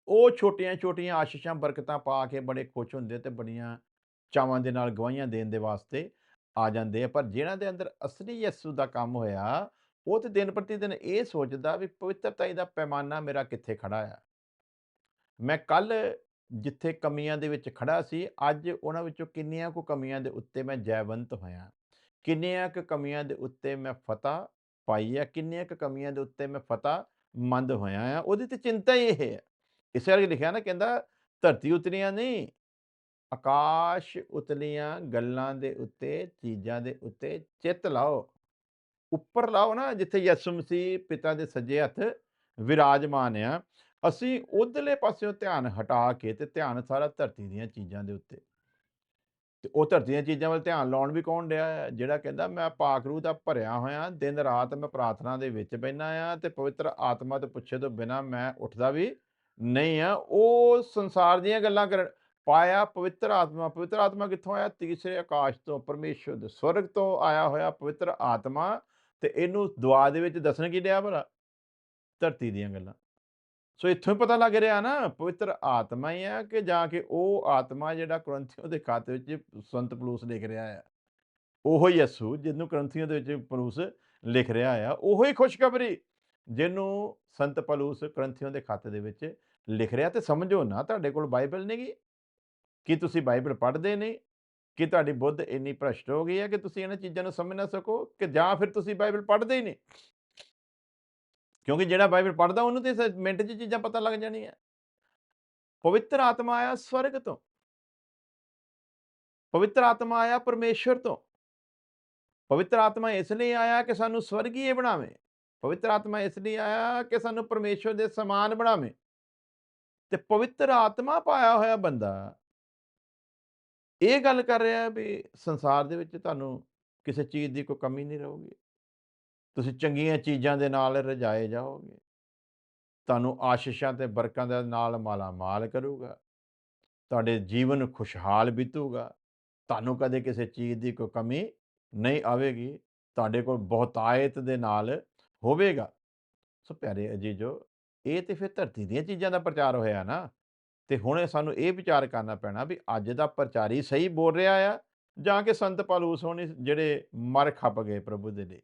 ਉਹ ਛੋਟੀਆਂ-ਛੋਟੀਆਂ ਆਸ਼ੀਸ਼ਾਂ, ਬਰਕਤਾਂ ਪਾ ਕੇ ਬੜੇ ਖੁਸ਼ ਹੁੰਦੇ ਤੇ ਬੜੀਆਂ ਚਾਵਾਂ ਦੇ ਨਾਲ ਗਵਾਹੀਆਂ ਦੇਣ ਦੇ ਵਾਸਤੇ ਆ ਜਾਂਦੇ ਆ। ਪਰ ਜਿਹਨਾਂ ਦੇ ਅੰਦਰ ਅਸਲੀ ਯਿਸੂ ਦਾ ਕੰਮ ਹੋਇਆ, ਉਹ ਤੇ ਦਿਨ ਪ੍ਰਤੀ ਦਿਨ ਇਹ ਸੋਚਦਾ ਵੀ ਪਵਿੱਤਰਤਾ ਦਾ ਪੈਮਾਨਾ ਮੇਰਾ ਕਿੱਥੇ ਖੜਾ ਆ। ਮੈਂ ਕੱਲ੍ਹ ਜਿੱਥੇ ਕਮੀਆਂ ਦੇ ਵਿੱਚ ਖੜਾ ਸੀ, ਅੱਜ ਉਹਨਾਂ ਵਿੱਚੋਂ ਕਿੰਨੀਆਂ ਕੁ ਕਮੀਆਂ ਦੇ ਉੱਤੇ ਮੈਂ ਜੈਵੰਤ ਹੋਇਆ। ਕਿੰਨੀਆਂ ਕੁ ਕਮੀਆਂ ਦੇ ਉੱਤੇ ਮੈਂ ਫਤਹ ਪਾਈ ਆ, ਕਿੰਨੀਆਂ ਕੁ ਕਮੀਆਂ ਦੇ ਉੱਤੇ ਮੈਂ ਫਤਹਮੰਦ ਹੋਇਆ ਆ। ਉਹਦੀ ਤੇ ਚਿੰਤਾ ਹੀ ਇਹ ਹੈ। ਇਸੇ ਕਰਕੇ ਲਿਖਿਆ ਨਾ ਕਹਿੰਦਾ ਧਰਤੀ ਉਤਰੀਆਂ ਨਹੀਂ, ਆਕਾਸ਼ ਉਤਲੀਆਂ ਗੱਲਾਂ ਦੇ ਉੱਤੇ, ਚੀਜ਼ਾਂ ਦੇ ਉੱਤੇ ਚਿੱਤ ਲਾਓ। ਉੱਪਰ ਲਾਓ ਨਾ ਜਿੱਥੇ ਯਿਸੂ ਮਸੀਹ ਪਿਤਾ ਦੇ ਸੱਜੇ ਹੱਥ ਵਿਰਾਜਮਾਨ ਆ। ਅਸੀਂ ਉਧਰਲੇ ਪਾਸਿਓਂ ਧਿਆਨ ਹਟਾ ਕੇ ਤੇ ਧਿਆਨ ਸਾਰਾ ਧਰਤੀ ਦੀਆਂ ਚੀਜ਼ਾਂ ਦੇ ਉੱਤੇ। ਤੇ ਉਹ ਧਰਤੀ ਦੀਆਂ ਚੀਜ਼ਾਂ ਵੱਲ ਧਿਆਨ ਲਾਉਣ ਵੀ ਕੌਣ ਰਿਹਾ ਆ? ਜਿਹੜਾ ਕਹਿੰਦਾ ਮੈਂ ਪਾਕ ਰੂਹ ਦਾ ਭਰਿਆ ਹੋਇਆ, ਦਿਨ-ਰਾਤ ਮੈਂ ਪ੍ਰਾਰਥਨਾ ਦੇ ਵਿੱਚ ਬਹਿਨਾ ਆ ਤੇ ਪਵਿੱਤਰ ਆਤਮਾ ਤੋਂ ਪੁੱਛੇ ਤੋਂ ਬਿਨਾਂ ਮੈਂ ਉੱਠਦਾ ਵੀ ਨਹੀਂ ਆ। ਉਹ ਸੰਸਾਰ ਦੀਆਂ ਗੱਲਾਂ ਕਰਨ ਪਾਇਆ ਪਵਿੱਤਰ ਆਤਮਾ, ਪਵਿੱਤਰ ਆਤਮਾ ਕਿੱਥੋਂ ਆਇਆ? ਤੀਸਰੇ ਆਕਾਸ਼ ਤੋਂ, ਪਰਮੇਸ਼ਰ ਦੇ ਸਵਰਗ ਤੋਂ ਆਇਆ ਹੋਇਆ ਪਵਿੱਤਰ ਆਤਮਾ ਤੇ ਇਹਨੂੰ ਦੁਆ ਦੇ ਵਿੱਚ ਦੱਸਣ ਕੀ ਡਿਆ ਭਲਾ? ਧਰਤੀ ਦੀਆਂ ਗੱਲਾਂ। ਸੋ ਇੱਥੋਂ ਹੀ ਪਤਾ ਲੱਗ ਰਿਹਾ ਨਾ ਪਵਿੱਤਰ ਆਤਮਾ ਹੀ ਆ ਕਿ ਜਾਂ ਕਿ ਉਹ ਆਤਮਾ ਜਿਹੜਾ ਕੁਰਿੰਥੀਓ ਦੇ ਖਾਤੇ ਵਿੱਚ ਸੰਤ ਪਲੂਸ ਲਿਖ ਰਿਹਾ ਆ। ਉਹੋ ਹੀ ਯਿਸੂ ਜਿਹਨੂੰ ਕੁਰਿੰਥੀਓ ਦੇ ਵਿੱਚ ਪਲੂਸ ਲਿਖ ਰਿਹਾ ਆ, ਉਹੋ ਹੀ ਖੁਸ਼ਖਬਰੀ ਜਿਹਨੂੰ ਸੰਤ ਪਲੂਸ ਕੁਰਿੰਥੀਓ ਦੇ ਖਾਤੇ ਦੇ ਵਿੱਚ ਲਿਖ ਰਿਹਾ ਤੇ ਸਮਝੋ ਨਾ ਤੁਹਾਡੇ ਕੋਲ ਬਾਈਬਲ ਨਹੀਂ ਕੀ ਤੁਸੀਂ ਬਾਈਬਲ ਪੜ੍ਹਦੇ ਨਹੀਂ? ਕਿ ਤੁਹਾਡੀ ਬੁੱਧ ਇੰਨੀ ਭ੍ਰਸ਼ਟ ਹੋ ਗਈ ਹੈ ਕਿ ਤੁਸੀਂ ਇਹਨਾਂ ਚੀਜ਼ਾਂ ਨੂੰ ਸਮਝ ਨਾ ਸਕੋ ਕਿ ਜਾਂ ਫਿਰ ਤੁਸੀਂ ਬਾਈਬਲ ਪੜ੍ਹਦੇ ਹੀ ਨਹੀਂ। ਕਿਉਂਕਿ ਜਿਹੜਾ ਬਾਈਬਲ ਪੜ੍ਹਦਾ, ਉਹਨੂੰ ਤੇ ਮਿੰਟ 'ਚ ਚੀਜ਼ਾਂ ਪਤਾ ਲੱਗ ਜਾਣੀਆਂ। ਪਵਿੱਤਰ ਆਤਮਾ ਆਇਆ ਸਵਰਗ ਤੋਂ। ਪਵਿੱਤਰ ਆਤਮਾ ਆਇਆ ਪਰਮੇਸ਼ਰ ਤੋਂ। ਪਵਿੱਤਰ ਆਤਮਾ ਇਸ ਲਈ ਆਇਆ ਕਿ ਸਾਨੂੰ ਸਵਰਗੀਏ ਬਣਾਵੇ। ਪਵਿੱਤਰ ਆਤਮਾ ਇਸ ਲਈ ਆਇਆ ਕਿ ਸਾਨੂੰ ਪਰਮੇਸ਼ਰ ਦੇ ਸਮਾਨ ਬਣਾਵੇ। ਤੇ ਪਵਿੱਤਰ ਆਤਮਾ ਪਾਇਆ ਹੋਇਆ ਬੰਦਾ ਇਹ ਗੱਲ ਕਰ ਰਿਹਾ ਵੀ ਸੰਸਾਰ ਦੇ ਵਿੱਚ ਤੁਹਾਨੂੰ ਕਿਸੇ ਚੀਜ਼ ਦੀ ਕੋਈ ਕਮੀ ਨਹੀਂ ਰਹੂਗੀ। ਤੁਸੀਂ ਚੰਗੀਆਂ ਚੀਜ਼ਾਂ ਦੇ ਨਾਲ ਰਜਾਏ ਜਾਓਗੇ। ਤੁਹਾਨੂੰ ਆਸ਼ੀਸ਼ਾਂ ਤੇ ਬਰਕਤਾਂ ਦੇ ਨਾਲ ਮਾਲਾ-ਮਾਲ ਕਰੂਗਾ। ਤੁਹਾਡੇ ਜੀਵਨ ਖੁਸ਼ਹਾਲ ਬੀਤੂਗਾ। ਤੁਹਾਨੂੰ ਕਦੇ ਕਿਸੇ ਚੀਜ਼ ਦੀ ਕੋਈ ਕਮੀ ਨਹੀਂ ਆਵੇਗੀ। ਤੁਹਾਡੇ ਕੋਲ ਬਹੁਤਾਇਤ ਦੇ ਨਾਲ ਹੋਵੇਗਾ। ਸੋ ਪਿਆਰੇ ਅਜ਼ੀਜ਼ੋ, ਇਹ ਤੇ ਫਿਰ ਧਰਤੀ ਦੀਆਂ ਚੀਜ਼ਾਂ ਦਾ ਪ੍ਰਚਾਰ ਹੋਇਆ ਨਾ। ਤੇ ਹੁਣ ਸਾਨੂੰ ਇਹ ਵਿਚਾਰ ਕਰਨਾ ਪੈਣਾ ਵੀ ਅੱਜ ਦਾ ਪ੍ਰਚਾਰੀ ਸਹੀ ਬੋਲ ਰਿਹਾ ਆ ਜਾਂ ਕਿ ਸੰਤ ਪਾਲੂਸ ਹੋਣੀ ਜਿਹੜੇ ਮਰ ਖੱਪ ਗਏ ਪ੍ਰਭੂ ਦੇ ਲਈ।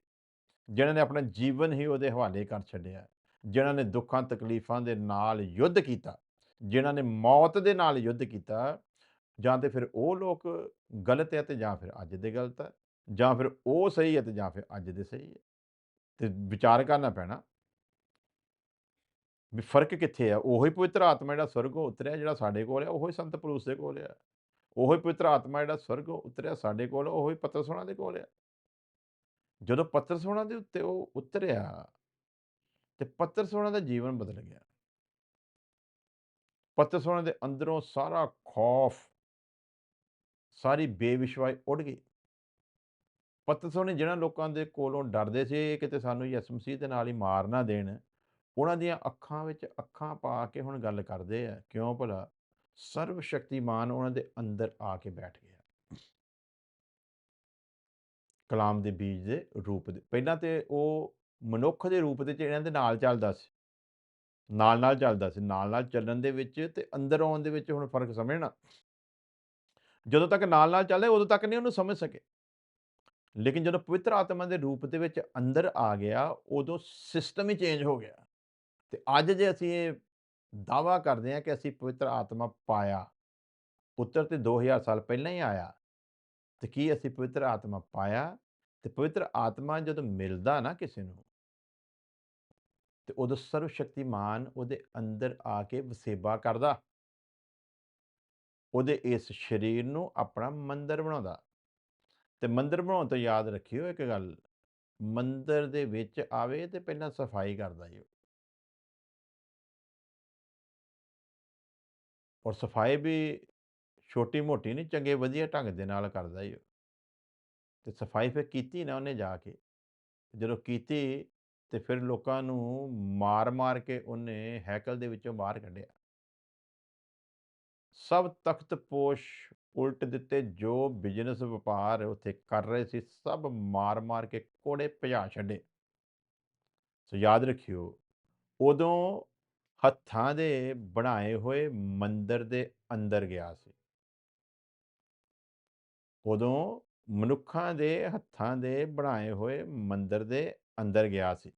ਜਿਨ੍ਹਾਂ ਨੇ ਆਪਣਾ ਜੀਵਨ ਹੀ ਉਹਦੇ ਹਵਾਲੇ ਕਰ ਛੱਡਿਆ। ਜਿਨ੍ਹਾਂ ਨੇ ਦੁੱਖਾਂ ਤਕਲੀਫਾਂ ਦੇ ਨਾਲ ਯੁੱਧ ਕੀਤਾ। ਜਿਨ੍ਹਾਂ ਨੇ ਮੌਤ ਦੇ ਨਾਲ ਯੁੱਧ ਕੀਤਾ। ਜਾਂ ਤੇ ਫਿਰ ਉਹ ਲੋਕ ਗਲਤ ਹੈ ਤੇ ਜਾਂ ਫਿਰ ਅੱਜ ਦੇ ਗਲਤ ਹੈ। ਜਾਂ ਫਿਰ ਉਹ ਸਹੀ ਹੈ ਤੇ ਜਾਂ ਫਿਰ ਅੱਜ ਦੇ ਸਹੀ ਹੈ। ਤੇ ਵਿਚਾਰ ਕਰਨਾ ਪੈਣਾ। ਵੀ ਫ਼ਰਕ ਕਿੱਥੇ ਆ? ਉਹੀ ਪਵਿੱਤਰ ਆਤਮਾ ਜਿਹੜਾ ਸਵਰਗੋਂ ਉਤਰਿਆ ਜਿਹੜਾ ਸਾਡੇ ਕੋਲ ਆ, ਉਹੀ ਸੰਤ ਪੌਲੁਸ ਦੇ ਕੋਲ ਆ। ਉਹੀ ਪਵਿੱਤਰ ਆਤਮਾ ਜਿਹੜਾ ਸਵਰਗੋਂ ਉਤਰਿਆ ਸਾਡੇ ਕੋਲ, ਉਹੀ ਪਤਰਸ ਹੋਣਾ ਦੇ ਕੋਲ ਆ। ਜਦੋਂ ਪਤਰਸ ਹੋਣਾ ਦੇ ਉੱਤੇ ਉਹ ਉਤਰਿਆ ਤੇ ਪਤਰਸ ਹੋਣਾ ਦਾ ਜੀਵਨ ਬਦਲ ਗਿਆ। ਪਤਰਸ ਹੋਣਾ ਦੇ ਅੰਦਰੋਂ ਸਾਰਾ ਖੌਫ ਸਾਰੀ ਬੇਵਿਸ਼ਵਾਸੀ ਉੱਡ ਗਈ। ਪਤਰਸ ਹੋਣੀ ਜਿਹਨਾਂ ਲੋਕਾਂ ਦੇ ਕੋਲੋਂ ਡਰਦੇ ਸੀ ਕਿਤੇ ਸਾਨੂੰ ਯਿਸੂ ਮਸੀਹ ਦੇ ਨਾਲ ਹੀ ਮਾਰ ਨਾ ਦੇਣ, ਉਹਨਾਂ ਦੀਆਂ ਅੱਖਾਂ ਵਿੱਚ ਅੱਖਾਂ ਪਾ ਕੇ ਹੁਣ ਗੱਲ ਕਰਦੇ ਆ। ਕਿਉਂ ਭਲਾ? ਸਰਵ ਸ਼ਕਤੀਮਾਨ ਉਹਨਾਂ ਦੇ ਅੰਦਰ ਆ ਕੇ ਬੈਠ ਗਿਆ। ਕਲਾਮ ਦੇ ਬੀਜ ਦੇ ਰੂਪ ਦੇ ਪਹਿਲਾਂ ਤੇ ਉਹ ਮਨੁੱਖ ਦੇ ਰੂਪ ਦੇ 'ਚ ਇਹਨਾਂ ਦੇ ਨਾਲ ਚੱਲਦਾ ਸੀ। ਨਾਲ-ਨਾਲ ਚੱਲਦਾ ਸੀ। ਨਾਲ-ਨਾਲ ਚੱਲਣ ਦੇ ਵਿੱਚ ਤੇ ਅੰਦਰ ਆਉਣ ਦੇ ਵਿੱਚ ਹੁਣ ਫ਼ਰਕ ਸਮਝਣਾ। ਜਦੋਂ ਤੱਕ ਨਾਲ-ਨਾਲ ਚੱਲਦੇ ਉਦੋਂ ਤੱਕ ਨਹੀਂ ਉਹਨੂੰ ਸਮਝ ਸਕੇ। ਲੇਕਿਨ ਜਦੋਂ ਪਵਿੱਤਰ ਆਤਮਾ ਦੇ ਰੂਪ ਦੇ ਵਿੱਚ ਅੰਦਰ ਆ ਗਿਆ, ਉਦੋਂ ਸਿਸਟਮ ਹੀ ਚੇਂਜ ਹੋ ਗਿਆ। ਤੇ ਅੱਜ ਜੇ ਅਸੀਂ ਇਹ ਦਾਅਵਾ ਕਰਦੇ ਹਾਂ ਕਿ ਅਸੀਂ ਪਵਿੱਤਰ ਆਤਮਾ ਪਾਇਆ, ਪੁੱਤਰ ਤੇ 2000 ਸਾਲ ਪਹਿਲਾਂ ਹੀ ਆਇਆ। ਤੇ ਕੀ ਅਸੀਂ ਪਵਿੱਤਰ ਆਤਮਾ ਪਾਇਆ? ਤੇ ਪਵਿੱਤਰ ਆਤਮਾ ਜਦੋਂ ਮਿਲਦਾ ਨਾ ਕਿਸੇ ਨੂੰ ਤੇ ਉਦੋਂ ਸਰਵ ਸ਼ਕਤੀਮਾਨ ਉਹਦੇ ਅੰਦਰ ਆ ਕੇ ਵਸੇਬਾ ਕਰਦਾ ਉਹਦੇ ਇਸ ਸਰੀਰ ਨੂੰ ਆਪਣਾ ਮੰਦਰ ਬਣਾਉਂਦਾ ਤੇ ਮੰਦਰ ਬਣਾਉਣ ਤੋਂ ਯਾਦ ਰੱਖਿਓ ਇੱਕ ਗੱਲ, ਮੰਦਰ ਦੇ ਵਿੱਚ ਆਵੇ ਤੇ ਪਹਿਲਾਂ ਸਫ਼ਾਈ ਕਰਦਾ ਜੀ ਔਰ ਸਫ਼ਾਈ ਵੀ ਛੋਟੀ ਮੋਟੀ ਨਹੀਂ ਚੰਗੇ ਵਧੀਆ ਢੰਗ ਦੇ ਨਾਲ ਕਰਦਾ ਈ ਉਹ। ਤੇ ਸਫ਼ਾਈ ਫਿਰ ਕੀਤੀ ਨਾ ਉਹਨੇ ਜਾ ਕੇ। ਜਦੋਂ ਕੀਤੀ ਤੇ ਫਿਰ ਲੋਕਾਂ ਨੂੰ ਮਾਰ-ਮਾਰ ਕੇ ਉਹਨੇ ਹੈਕਲ ਦੇ ਵਿੱਚੋਂ ਬਾਹਰ ਕੱਢਿਆ। ਸਭ ਤਖਤਪੋਸ਼ ਉਲਟ ਦਿੱਤੇ, ਜੋ ਬਿਜ਼ਨਸ ਵਪਾਰ ਉੱਥੇ ਕਰ ਰਹੇ ਸੀ, ਸਭ ਮਾਰ-ਮਾਰ ਕੇ ਕੋੜੇ ਭਜਾ ਛੱਡੇ। ਸੋ ਯਾਦ ਰੱਖਿਓ, ਉਦੋਂ ਹੱਥਾਂ ਦੇ ਬਣਾਏ ਹੋਏ ਮੰਦਰ ਦੇ ਅੰਦਰ ਗਿਆ ਸੀ। ਉਦੋਂ ਮਨੁੱਖਾਂ ਦੇ ਹੱਥਾਂ ਦੇ ਬਣਾਏ ਹੋਏ ਮੰਦਰ ਦੇ ਅੰਦਰ ਗਿਆ ਸੀ।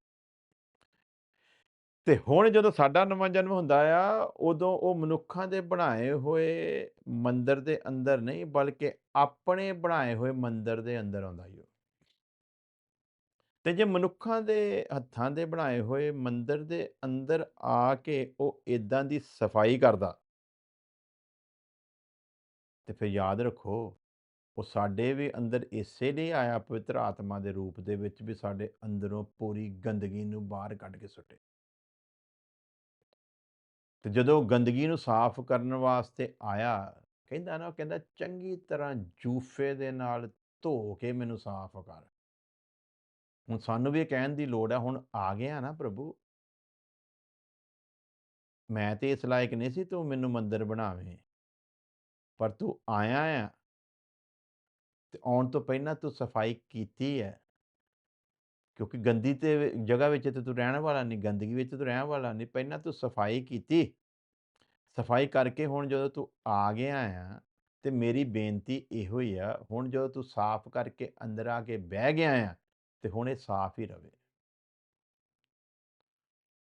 ਤੇ ਹੁਣ ਜਦੋਂ ਸਾਡਾ ਨਵਾਂ ਜਨਮ ਹੁੰਦਾ ਆ, ਉਦੋਂ ਉਹ ਮਨੁੱਖਾਂ ਦੇ ਬਣਾਏ ਹੋਏ ਮੰਦਰ ਦੇ ਅੰਦਰ ਨਹੀਂ, ਬਲਕਿ ਆਪਣੇ ਬਣਾਏ ਹੋਏ ਮੰਦਰ ਦੇ ਅੰਦਰ ਆਉਂਦਾ ਈ ਉਹ। ਤੇ ਜੇ ਮਨੁੱਖਾਂ ਦੇ ਹੱਥਾਂ ਦੇ ਬਣਾਏ ਹੋਏ ਮੰਦਰ ਦੇ ਅੰਦਰ ਆ ਕੇ ਉਹ ਇਦਾਂ ਦੀ ਸਫ਼ਾਈ ਕਰਦਾ, ਤੇ ਫਿਰ ਯਾਦ ਰੱਖੋ ਉਹ ਸਾਡੇ ਵੀ ਅੰਦਰ ਇਸੇ ਲਈ ਆਇਆ ਪਵਿੱਤਰ ਆਤਮਾ ਦੇ ਰੂਪ ਦੇ ਵਿੱਚ ਵੀ ਸਾਡੇ ਅੰਦਰੋਂ ਪੂਰੀ ਗੰਦਗੀ ਨੂੰ ਬਾਹਰ ਕੱਢ ਕੇ ਸੁੱਟੇ। ਤੇ ਜਦੋਂ ਗੰਦਗੀ ਨੂੰ ਸਾਫ਼ ਕਰਨ ਵਾਸਤੇ ਆਇਆ, ਕਹਿੰਦਾ ਨਾ, ਉਹ ਕਹਿੰਦਾ, ਚੰਗੀ ਤਰ੍ਹਾਂ ਜੂਫੇ ਦੇ ਨਾਲ ਧੋ ਕੇ ਮੈਨੂੰ ਸਾਫ਼ ਕਰ। ਹੁਣ ਸਾਨੂੰ ਵੀ ਇਹ ਕਹਿਣ ਦੀ ਲੋੜ ਹੈ ਹੁਣ ਆ ਗਿਆ ਨਾ ਪ੍ਰਭੂ। ਮੈਂ ਤੇ ਇਸ ਲਾਇਕ ਨਹੀਂ ਸੀ ਤੂੰ ਮੈਨੂੰ ਮੰਦਰ ਬਣਾਵੇਂ। ਪਰ ਤੂੰ ਆਇਆ ਆ ਤੇ ਆਉਣ ਤੋਂ ਪਹਿਲਾਂ ਤੂੰ ਸਫ਼ਾਈ ਕੀਤੀ ਹੈ ਕਿਉਂਕਿ ਗੰਦੀ ਤੇ ਜਗ੍ਹਾ ਵਿੱਚ ਤੇ ਤੂੰ ਰਹਿਣ ਵਾਲਾ ਨਹੀਂ, ਗੰਦਗੀ ਵਿੱਚ ਤੂੰ ਰਹਿਣ ਵਾਲਾ ਨਹੀਂ, ਪਹਿਲਾਂ ਤੂੰ ਸਫ਼ਾਈ ਕੀਤੀ। ਸਫ਼ਾਈ ਕਰਕੇ ਹੁਣ ਜਦੋਂ ਤੂੰ ਆ ਗਿਆ ਆ, ਤੇ ਮੇਰੀ ਬੇਨਤੀ ਇਹੋ ਹੀ ਆ, ਹੁਣ ਜਦੋਂ ਤੂੰ ਸਾਫ਼ ਕਰਕੇ ਅੰਦਰ ਆ ਕੇ ਬਹਿ ਗਿਆ ਆ, ਤੇ ਹੁਣ ਇਹ ਸਾਫ਼ ਹੀ ਰਵੇ।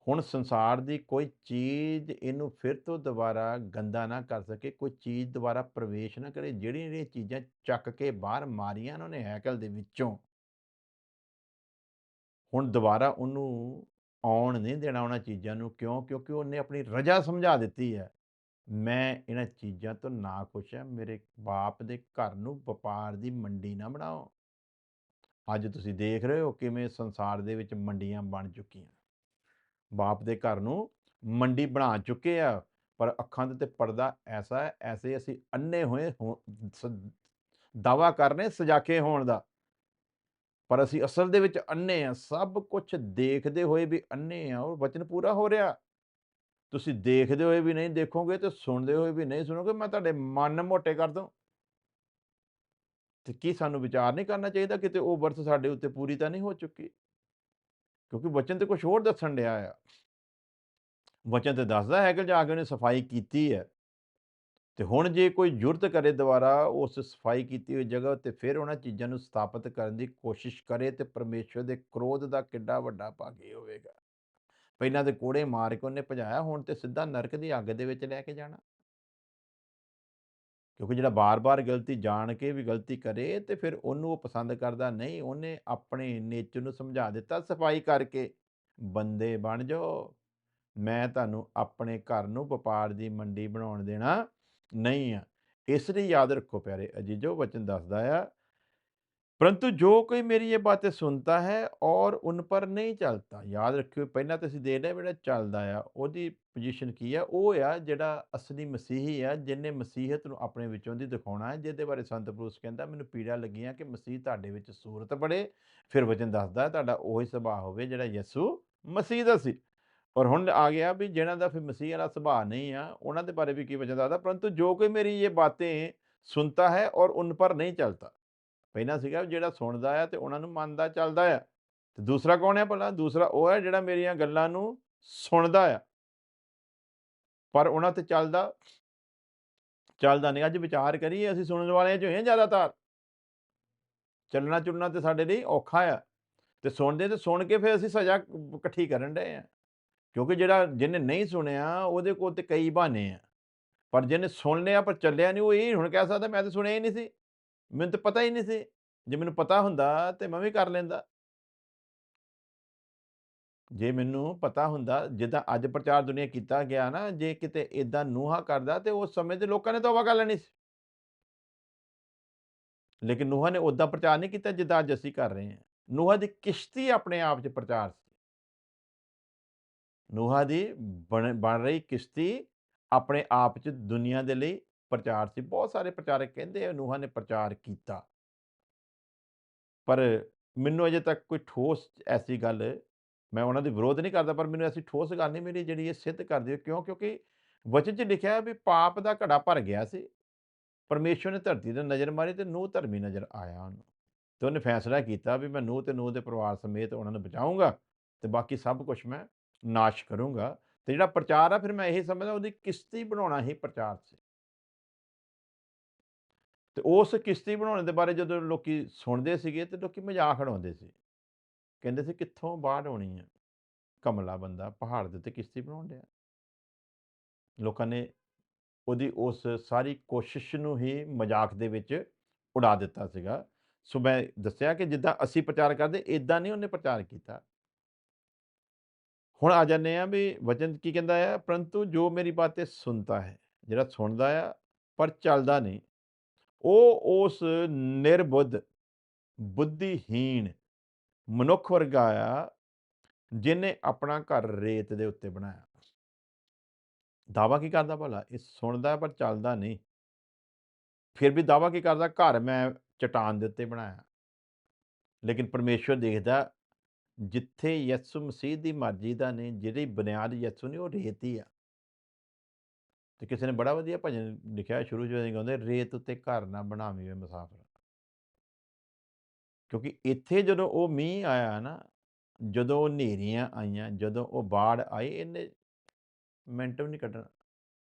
ਹੁਣ ਸੰਸਾਰ ਦੀ ਕੋਈ ਚੀਜ਼ ਇਹਨੂੰ ਫਿਰ ਤੋਂ ਦੁਬਾਰਾ ਗੰਦਾ ਨਾ ਕਰ ਸਕੇ, ਕੋਈ ਚੀਜ਼ ਦੁਬਾਰਾ ਪ੍ਰਵੇਸ਼ ਨਾ ਕਰੇ, ਜਿਹੜੀਆਂ ਜਿਹੜੀਆਂ ਚੀਜ਼ਾਂ ਚੱਕ ਕੇ ਬਾਹਰ ਮਾਰੀਆਂ ਉਹਨਾਂ ਨੇ ਹੈਕਲ ਦੇ ਵਿੱਚੋਂ। ਹੁਣ ਦੁਬਾਰਾ ਉਹਨੂੰ ਆਉਣ ਨਹੀਂ ਦੇਣਾ ਉਹਨਾਂ ਚੀਜ਼ਾਂ ਨੂੰ, ਕਿਉਂ? ਕਿਉਂਕਿ ਉਹਨੇ ਆਪਣੀ ਰਜਾ ਸਮਝਾ ਦਿੱਤੀ ਹੈ। ਮੈਂ ਇਹਨਾਂ ਚੀਜ਼ਾਂ ਤੋਂ ਨਾ ਖੁਸ਼ ਹਾਂ, ਮੇਰੇ ਬਾਪ ਦੇ ਘਰ ਨੂੰ ਵਪਾਰ ਦੀ ਮੰਡੀ ਨਾ ਬਣਾਓ। ਅੱਜ ਤੁਸੀਂ ਦੇਖ ਰਹੇ ਹੋ ਕਿਵੇਂ ਸੰਸਾਰ ਦੇ ਵਿੱਚ ਮੰਡੀਆਂ ਬਣ ਚੁੱਕੀਆਂ। ਬਾਪ ਦੇ ਘਰ ਨੂੰ ਮੰਡੀ ਬਣਾ ਚੁੱਕੇ ਆ, ਪਰ ਅੱਖਾਂ ਦੇ ਤੇ ਪਰਦਾ ਐਸਾ ਹੈ, ਐਸੇ ਅਸੀਂ ਅੰਨੇ ਹੋਏ ਦਾਵਾ ਕਰਨੇ ਸਜਾਕੇ ਹੋਣ ਦਾ। ਪਰ ਅਸੀਂ ਅਸਲ ਦੇ ਵਿੱਚ ਅੰਨੇ ਆ, ਸਭ ਕੁਝ ਦੇਖਦੇ ਹੋਏ ਵੀ ਅੰਨੇ ਆ ਉਹ ਵਚਨ ਪੂਰਾ ਹੋ ਰਿਹਾ। ਤੁਸੀਂ ਦੇਖਦੇ ਹੋਏ ਵੀ ਨਹੀਂ ਦੇਖੋਗੇ ਤੇ ਸੁਣਦੇ ਹੋਏ ਵੀ ਨਹੀਂ ਸੁਣੋਗੇ, ਮੈਂ ਤੁਹਾਡੇ ਮਨ ਮੋਟੇ ਕਰ ਦੂੰ ਤੇ ਕੀ ਸਾਨੂੰ ਵਿਚਾਰ ਨਹੀਂ ਕਰਨਾ ਚਾਹੀਦਾ ਕਿਤੇ ਉਹ ਵਰਤ ਸਾਡੇ ਉੱਤੇ ਪੂਰੀ ਤਾਂ ਨਹੀਂ ਹੋ ਚੁੱਕੀ? ਕਿਉਂਕਿ ਵਚਨ ਤੇ ਕੁਝ ਹੋਰ ਦੱਸਣ ਡਿਆ ਆ। ਵਚਨ ਤੇ ਦੱਸਦਾ ਹੈ ਕਿ ਜਾ ਕੇ ਉਹਨੇ ਸਫ਼ਾਈ ਕੀਤੀ ਹੈ। ਤੇ ਹੁਣ ਜੇ ਕੋਈ ਜੁਰਤ ਕਰੇ ਦੁਬਾਰਾ, ਉਸ ਸਫ਼ਾਈ ਕੀਤੀ ਹੋਈ ਜਗ੍ਹਾ ਤੇ ਫਿਰ ਉਹਨਾਂ ਚੀਜ਼ਾਂ ਨੂੰ ਸਥਾਪਿਤ ਕਰਨ ਦੀ ਕੋਸ਼ਿਸ਼ ਕਰੇ ਤੇ ਪਰਮੇਸ਼ਵਰ ਦੇ ਕ੍ਰੋਧ ਦਾ ਕਿੱਡਾ ਵੱਡਾ ਭਾਗੀ ਹੋਵੇਗਾ। ਪਹਿਲਾਂ ਤੇ ਕੋੜੇ ਮਾਰ ਕੇ ਉਹਨੇ ਭਜਾਇਆ, ਹੁਣ ਤੇ ਸਿੱਧਾ ਨਰਕ ਦੀ ਅੱਗ ਦੇ ਵਿੱਚ ਲੈ ਕੇ ਜਾਣਾ। ਕਿਉਂਕਿ ਜਿਹੜਾ ਬਾਰ-ਬਾਰ ਗਲਤੀ ਜਾਣ ਕੇ ਵੀ ਗਲਤੀ ਕਰੇ ਤੇ ਫਿਰ ਉਹਨੂੰ ਉਹ ਪਸੰਦ ਕਰਦਾ, ਨਹੀਂ, ਉਹਨੇ ਆਪਣੇ ਨੇਚਰ ਨੂੰ ਸਮਝਾ ਦਿੱਤਾ ਸਫ਼ਾਈ ਕਰਕੇ। ਬੰਦੇ ਬਣ ਜਾਓ। ਮੈਂ ਤੁਹਾਨੂੰ ਆਪਣੇ ਘਰ ਨੂੰ ਵਪਾਰ ਦੀ ਮੰਡੀ ਬਣਾਉਣ ਦੇਣਾ ਨਹੀਂ ਆ। ਇਸ ਲਈ ਯਾਦ ਰੱਖੋ ਪਿਆਰੇ ਅਜੀਜੋ ਵਚਨ ਦੱਸਦਾ ਆ ਪਰੰਤੂ ਜੋ ਕੋਈ ਮੇਰੀ ਇਹ ਬਾਤ सुनता ਹੈ ਔਰ उन पर नहीं ਚੱਲਦਾ ਯਾਦ ਰੱਖਿਓ ਪਹਿਲਾਂ ਤੁਸੀਂ ਦੇਖ ਲਿਆ ਜਿਹੜਾ ਚੱਲਦਾ ਆ ਉਹਦੀ ਪੋਜੀਸ਼ਨ ਕੀ ਆ ਉਹ ਆ ਜਿਹੜਾ ਅਸਲੀ ਮਸੀਹੀ ਆ ਜਿਹਨੇ ਮਸੀਹਤ ਨੂੰ ਆਪਣੇ ਵਿੱਚੋਂ ਦੀ ਦਿਖਾਉਣਾ ਹੈ ਜਿਹਦੇ ਬਾਰੇ ਸੰਤ ਪਲੂਸ ਕਹਿੰਦਾ ਮੈਨੂੰ ਪੀੜਾ ਲੱਗੀਆਂ ਕਿ ਮਸੀਹ ਤੁਹਾਡੇ ਵਿੱਚ ਸੂਰਤ ਬੜੇ ਫਿਰ ਵਜ਼ਨ ਦੱਸਦਾ ਹੈ ਤੁਹਾਡਾ ਉਹੀ ਸੁਭਾਅ ਹੋਵੇ ਜਿਹੜਾ ਯਿਸੂ ਮਸੀਹ ਦਾ ਸੀ ਔਰ ਹੁਣ ਆ ਗਿਆ ਵੀ ਜਿਹਨਾਂ ਦਾ ਫਿਰ ਮਸੀਹ ਵਾਲਾ ਸੁਭਾਅ ਨਹੀਂ ਆ ਉਹਨਾਂ ਦੇ ਬਾਰੇ ਵੀ ਕੀ ਵਚਨ ਦੱਸਦਾ ਪਰੰਤੂ ਜੋ ਕੋਈ ਮੇਰੀ ਇਹ ਬਾਤਾਂ ਸੁਣਤਾ ਹੈ ਔਰ ਉਨ ਪਰ ਨਹੀਂ ਚੱਲਦਾ ਪਹਿਲਾਂ ਸੀਗਾ ਜਿਹੜਾ ਸੁਣਦਾ ਆ ਤੇ ਉਹਨਾਂ ਨੂੰ ਮੰਨਦਾ ਚੱਲਦਾ ਆ। ਤੇ ਦੂਸਰਾ ਕੌਣ ਹੈ ਭਲਾ? ਦੂਸਰਾ ਉਹ ਹੈ ਜਿਹੜਾ ਮੇਰੀਆਂ ਗੱਲਾਂ ਨੂੰ ਸੁਣਦਾ ਆ। ਪਰ ਉਹਨਾਂ ਤੇ ਚੱਲਦਾ ਚੱਲਦਾ ਨਹੀਂ ਅੱਜ ਵਿਚਾਰ ਕਰੀਏ, ਅਸੀਂ ਸੁਣਨ ਵਾਲਿਆਂ ਚੋਂ ਹੀ ਜ਼ਿਆਦਾਤਰ। ਚੱਲਣਾ ਚੁਲਣਾ ਤੇ ਸਾਡੇ ਲਈ ਔਖਾ ਆ। ਤੇ ਸੁਣਦੇ ਤੇ ਸੁਣ ਕੇ ਫਿਰ ਅਸੀਂ ਸਜ਼ਾ ਇਕੱਠੀ ਕਰਨ ਡਏ ਆ। ਕਿਉਂਕਿ ਜਿਹੜਾ ਜਿਹਨੇ ਨਹੀਂ ਸੁਣਿਆ, ਉਹਦੇ ਕੋਲ ਤੇ ਕਈ ਬਹਾਨੇ ਆ। ਪਰ ਜਿਹਨੇ ਸੁਣ ਲਿਆ ਪਰ ਚੱਲਿਆ ਨਹੀਂ ਉਹ ਇਹ ਹੁਣ ਕਹਿ ਸਕਦਾ, ਮੈਂ ਤਾਂ ਸੁਣਿਆ ਹੀ ਨਹੀਂ ਸੀ। ਮੈਨੂੰ ਤਾਂ ਪਤਾ ਹੀ ਨਹੀਂ ਸੀ। ਜੇ ਮੈਨੂੰ ਪਤਾ ਹੁੰਦਾ ਤੇ ਮੈਂ ਵੀ ਕਰ ਲੈਂਦਾ। ਜੇ ਮੈਨੂੰ ਪਤਾ ਹੁੰਦਾ, ਜਿੱਦਾਂ ਅੱਜ ਪ੍ਰਚਾਰ ਦੁਨੀਆ ਕੀਤਾ ਗਿਆ ਨਾ, ਜੇ ਕਿਤੇ ਇਦਾਂ ਨੂਹਾ ਕਰਦਾ ਤੇ ਉਸ ਸਮੇਂ ਦੇ ਲੋਕਾਂ ਨੇ ਤੌਬਾ ਕਰ ਲੈਣੀ ਸੀ। ਲੇਕਿਨ ਨੂਹਾ ਨੇ ਉਦਾਂ ਪ੍ਰਚਾਰ ਨਹੀਂ ਕੀਤਾ ਜਿੱਦਾਂ ਅੱਜ ਅਸੀਂ ਕਰ ਰਹੇ ਹਾਂ। ਨੂਹਾ ਦੀ ਕਿਸ਼ਤੀ ਆਪਣੇ ਆਪ 'ਚ ਪ੍ਰਚਾਰ ਸੀ। ਨੂਹਾ ਦੀ ਬਣ ਬਣ ਰਹੀ ਕਿਸ਼ਤੀ ਆਪਣੇ ਆਪ 'ਚ ਦੁਨੀਆ ਦੇ ਲਈ ਪ੍ਰਚਾਰ ਸੀ, ਬਹੁਤ ਸਾਰੇ ਪ੍ਰਚਾਰਕ ਕਹਿੰਦੇ ਆ, ਨੂਹਾਂ ਨੇ ਪ੍ਰਚਾਰ ਕੀਤਾ। ਪਰ ਮੈਨੂੰ ਅਜੇ ਤੱਕ ਕੋਈ ਠੋਸ ਐਸੀ ਗੱਲ ਮੈਂ ਉਹਨਾਂ ਦੀ ਵਿਰੋਧ ਨਹੀਂ ਕਰਦਾ, ਪਰ ਮੈਨੂੰ ਐਸੀ ਠੋਸ ਗੱਲ ਨਹੀਂ ਮੇਰੀ ਜਿਹੜੀ ਇਹ ਸਿੱਧ ਕਰਦੀ ਹੈ ਕਿਉਂ? ਕਿਉਂਕਿ ਵਚਨ 'ਚ ਲਿਖਿਆ ਹੈ ਵੀ ਪਾਪ ਦਾ ਘੜਾ ਭਰ ਗਿਆ ਸੀ। ਪਰਮੇਸ਼ਵਰ ਨੇ ਧਰਤੀ ਤੇ ਨਜ਼ਰ ਮਾਰੀ ਤੇ ਨੂਹ ਧਰਮੀ ਨਜ਼ਰ ਆਇਆ ਉਹਨੂੰ। ਤੇ ਉਹਨੇ ਫੈਸਲਾ ਕੀਤਾ ਵੀ ਮੈਂ ਨੂਹ ਤੇ ਨੂਹ ਦੇ ਪਰਿਵਾਰ ਸਮੇਤ ਉਹਨਾਂ ਨੂੰ ਬਚਾਉਂਗਾ ਤੇ ਬਾਕੀ ਸਭ ਕੁਝ ਮੈਂ ਨਾਸ਼ ਕਰੂੰਗਾ। ਤੇ ਜਿਹੜਾ ਪ੍ਰਚਾਰ ਆ, ਫਿਰ ਮੈਂ ਇਹੀ ਸਮਝਦਾ ਉਹਦੀ ਕਿਸ਼ਤੀ ਬਣਾਉਣਾ ਹੀ ਪ੍ਰਚਾਰ ਸੀ। ਤੇ ਉਸ ਕਿਸ਼ਤੀ ਬਣਾਉਣ ਦੇ ਬਾਰੇ ਜਦੋਂ ਲੋਕੀ ਸੁਣਦੇ ਸੀਗੇ ਤੇ ਲੋਕੀ ਮਜ਼ਾਕ ਉਡਾਉਂਦੇ ਸੀ। ਕਹਿੰਦੇ ਸੀ, ਕਿੱਥੋਂ ਬਾੜ ਆਉਣੀ ਆ? ਕਮਲਾ ਬੰਦਾ ਪਹਾੜ ਦੇ ਉੱਤੇ ਕਿਸ਼ਤੀ ਬਣਾਉਣ ਡਿਆ। ਲੋਕਾਂ ਨੇ ਉਹਦੀ ਉਸ ਸਾਰੀ ਕੋਸ਼ਿਸ਼ ਨੂੰ ਹੀ ਮਜ਼ਾਕ ਦੇ ਵਿੱਚ ਉਡਾ ਦਿੱਤਾ ਸੀਗਾ। ਸੋ ਮੈਂ ਦੱਸਿਆ ਕਿ ਜਿੱਦਾਂ ਅਸੀਂ ਪ੍ਰਚਾਰ ਕਰਦੇ ਇਦਾਂ ਨਹੀਂ ਉਹਨੇ ਪ੍ਰਚਾਰ ਕੀਤਾ। ਹੁਣ ਆ ਜਾਂਦੇ ਆ ਵੀ ਵਚਨ ਕੀ ਕਹਿੰਦਾ ਆ, ਪਰੰਤੂ ਜੋ ਮੇਰੀ ਬਾतें ਸੁਣਦਾ ਹੈ, ਜਿਹੜਾ ਸੁਣਦਾ ਆ, ਪਰ ਚੱਲਦਾ ਨਹੀਂ। ਉਹ ਉਸ ਨਿਰਬੁੱਧ, ਬੁੱਧੀਹੀਣ ਮਨੁੱਖ ਵਰਗਾ ਆ ਜਿਨੇ ਆਪਣਾ ਘਰ ਰੇਤ ਦੇ ਉੱਤੇ ਬਣਾਇਆ। ਦਾਵਾ ਕੀ ਕਰਦਾ ਭਲਾ? ਇਹ ਸੁਣਦਾ ਪਰ ਚੱਲਦਾ ਨਹੀਂ। ਫਿਰ ਵੀ ਦਾਵਾ ਕੀ ਕਰਦਾ? ਘਰ ਮੈਂ ਚਟਾਨ ਦੇ ਉੱਤੇ ਬਣਾਇਆ। ਲੇਕਿਨ ਪਰਮੇਸ਼ਵਰ ਦੇਖਦਾ, ਜਿੱਥੇ ਯਿਸੂ ਮਸੀਹ ਦੀ ਮਰਜ਼ੀ ਦਾ ਨਹੀਂ, ਜਿਹੜੀ ਬੁਨਿਆਦ ਯਿਸੂ ਨੇ, ਉਹ ਰੇਤ ਹੀ ਆ। ਤੇ ਕਿਸੇ ਨੇ ਬੜਾ ਵਧੀਆ ਭਜਨ ਲਿਖਿਆ ਸ਼ੁਰੂ ਚ ਗਾਉਂਦੇ ਰੇਤ ਉੱਤੇ ਘਰ ਨਾ ਬਣਾਵੇਂ ਵੇ ਮੁਸਾਫਰ। ਕਿਉਂਕਿ ਇੱਥੇ ਜਦੋਂ ਉਹ ਮੀਂਹ ਆਇਆ ਨਾ, ਜਦੋਂ ਉਹ ਹਨੇਰੀਆਂ ਆਈਆਂ, ਜਦੋਂ ਉਹ ਬਾੜ ਆਈ ਇਹਨੇ ਮਿੰਟ ਵੀ ਨਹੀਂ ਕੱਢਣਾ।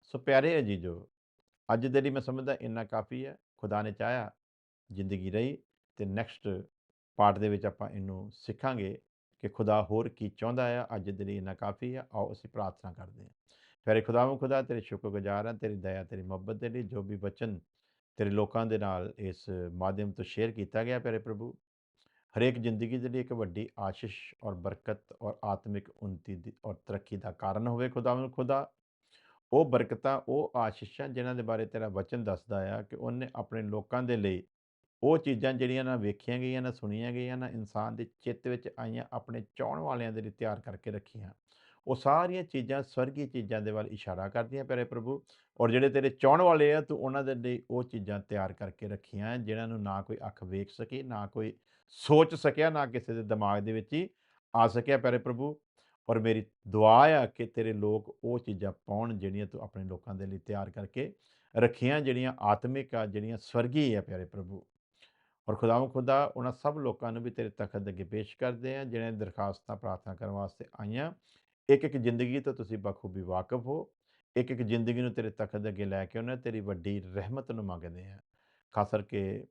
ਸੋ ਪਿਆਰੇ ਅਜੀਜੋ, ਅੱਜ ਦੇ ਲਈ ਮੈਂ ਸਮਝਦਾ ਇੰਨਾ ਕਾਫੀ ਹੈ। ਖੁਦਾ ਨੇ ਚਾਹਿਆ ਜ਼ਿੰਦਗੀ ਰਹੀ ਤੇ ਨੈਕਸਟ ਪਾਰਟ ਦੇ ਵਿੱਚ ਆਪਾਂ ਇਹਨੂੰ ਸਿੱਖਾਂਗੇ ਕਿ ਖੁਦਾ ਹੋਰ ਕੀ ਚਾਹੁੰਦਾ ਆ, ਅੱਜ ਦੇ ਲਈ ਇੰਨਾ ਕਾਫੀ ਹੈ। ਆਓ ਅਸੀਂ ਪ੍ਰਾਰਥਨਾ ਕਰਦੇ ਹਾਂ। ਪਿਆਰੇ ਖੁਦਾਵੰ ਖੁਦਾ, ਤੇਰੇ ਸ਼ੁਕਰਗੁਜ਼ਾਰ ਹਾਂ, ਤੇਰੀ ਦਇਆ, ਤੇਰੀ ਮੁਹੱਬਤ ਦੇ ਲਈ ਜੋ ਵੀ ਬਚਨ ਤੇਰੇ ਲੋਕਾਂ ਦੇ ਨਾਲ ਇਸ ਮਾਧਿਅਮ ਤੋਂ ਸ਼ੇਅਰ ਕੀਤਾ ਗਿਆ ਪਿਆਰੇ ਪ੍ਰਭੂ। ਹਰੇਕ ਜ਼ਿੰਦਗੀ ਦੇ ਲਈ ਇੱਕ ਵੱਡੀ ਆਸ਼ੀਸ਼ ਔਰ ਬਰਕਤ ਔਰ ਆਤਮਿਕ ਉન્નਤੀ ਦੀ ਔਰ ਤਰੱਕੀ ਦਾ ਕਾਰਨ ਹੋਵੇ ਖੁਦਾਵੰ ਖੁਦਾ। ਉਹ ਬਰਕਤਾਂ, ਉਹ ਆਸ਼ੀਸ਼ਾਂ ਜਿਨ੍ਹਾਂ ਦੇ ਬਾਰੇ ਤੇਰਾ ਵਚਨ ਦੱਸਦਾ ਆ ਕਿ ਉਹਨੇ ਆਪਣੇ ਲੋਕਾਂ ਦੇ ਲਈ ਉਹ ਚੀਜ਼ਾਂ ਜਿਹੜੀਆਂ ਨਾ ਵੇਖੀਆਂ ਗਈਆਂ, ਨਾ ਸੁਣੀਆਂ ਗਈਆਂ, ਨਾ ਇਨਸਾਨ ਦੇ ਚਿੱਤ ਵਿੱਚ ਆਈਆਂ, ਆਪਣੇ ਚਾਹਣ ਵਾਲਿਆਂ ਦੇ ਲਈ ਤਿਆਰ ਕਰਕੇ ਰੱਖੀਆਂ। ਉਹ ਸਾਰੀਆਂ ਚੀਜ਼ਾਂ ਸਵਰਗੀ ਚੀਜ਼ਾਂ ਦੇ ਵੱਲ ਇਸ਼ਾਰਾ ਕਰਦੀਆਂ ਪਿਆਰੇ ਪ੍ਰਭੂ। ਔਰ ਜਿਹੜੇ ਤੇਰੇ ਚਾਹਣ ਵਾਲੇ ਆ, ਤੂੰ ਉਹਨਾਂ ਦੇ ਲਈ ਉਹ ਚੀਜ਼ਾਂ ਤਿਆਰ ਕਰਕੇ ਰੱਖੀਆਂ, ਜਿਨ੍ਹਾਂ ਨੂੰ ਨਾ ਕੋਈ ਅੱਖ ਵੇਖ ਸਕੇ, ਨਾ ਕੋਈ ਸੋਚ ਸਕਿਆ, ਨਾ ਕਿਸੇ ਦੇ ਦਿਮਾਗ ਦੇ ਵਿੱਚ ਹੀ ਆ ਸਕਿਆ ਪਿਆਰੇ ਪ੍ਰਭੂ। ਔਰ ਮੇਰੀ ਦੁਆ ਆ ਕਿ ਤੇਰੇ ਲੋਕ ਉਹ ਚੀਜ਼ਾਂ ਪਾਉਣ ਜਿਹੜੀਆਂ ਤੂੰ ਆਪਣੇ ਲੋਕਾਂ ਦੇ ਲਈ ਤਿਆਰ ਕਰਕੇ ਰੱਖੀਆਂ, ਜਿਹੜੀਆਂ ਆਤਮਿਕ ਆ, ਜਿਹੜੀਆਂ ਸਵਰਗੀ ਆ ਪਿਆਰੇ ਪ੍ਰਭੂ। ਔਰ ਖੁਦਾਵੰ ਖੁਦਾ, ਉਹਨਾਂ ਸਭ ਲੋਕਾਂ ਨੂੰ ਵੀ ਤੇਰੇ ਤਖਤ ਅੱਗੇ ਪੇਸ਼ ਕਰਦੇ ਆ ਜਿਹੜੇ ਦਰਖਾਸਤਾਂ ਪ੍ਰਾਰਥਨਾ ਕਰਨ ਵਾਸਤੇ ਆਈਆਂ। ਇੱਕ ਇੱਕ ਜ਼ਿੰਦਗੀ ਤੋਂ ਤੁਸੀਂ ਬਖੂਬੀ ਵਾਕਿਫ ਹੋ। ਇੱਕ ਇੱਕ ਜ਼ਿੰਦਗੀ ਨੂੰ ਤੇਰੇ ਤਖਤ ਦੇ ਅੱਗੇ ਲੈ ਕੇ ਉਹਨਾਂ ਤੇਰੀ ਵੱਡੀ ਰਹਿਮਤ ਨੂੰ ਮੰਗਦੇ ਆ ਖਾਸ ਕਰਕੇ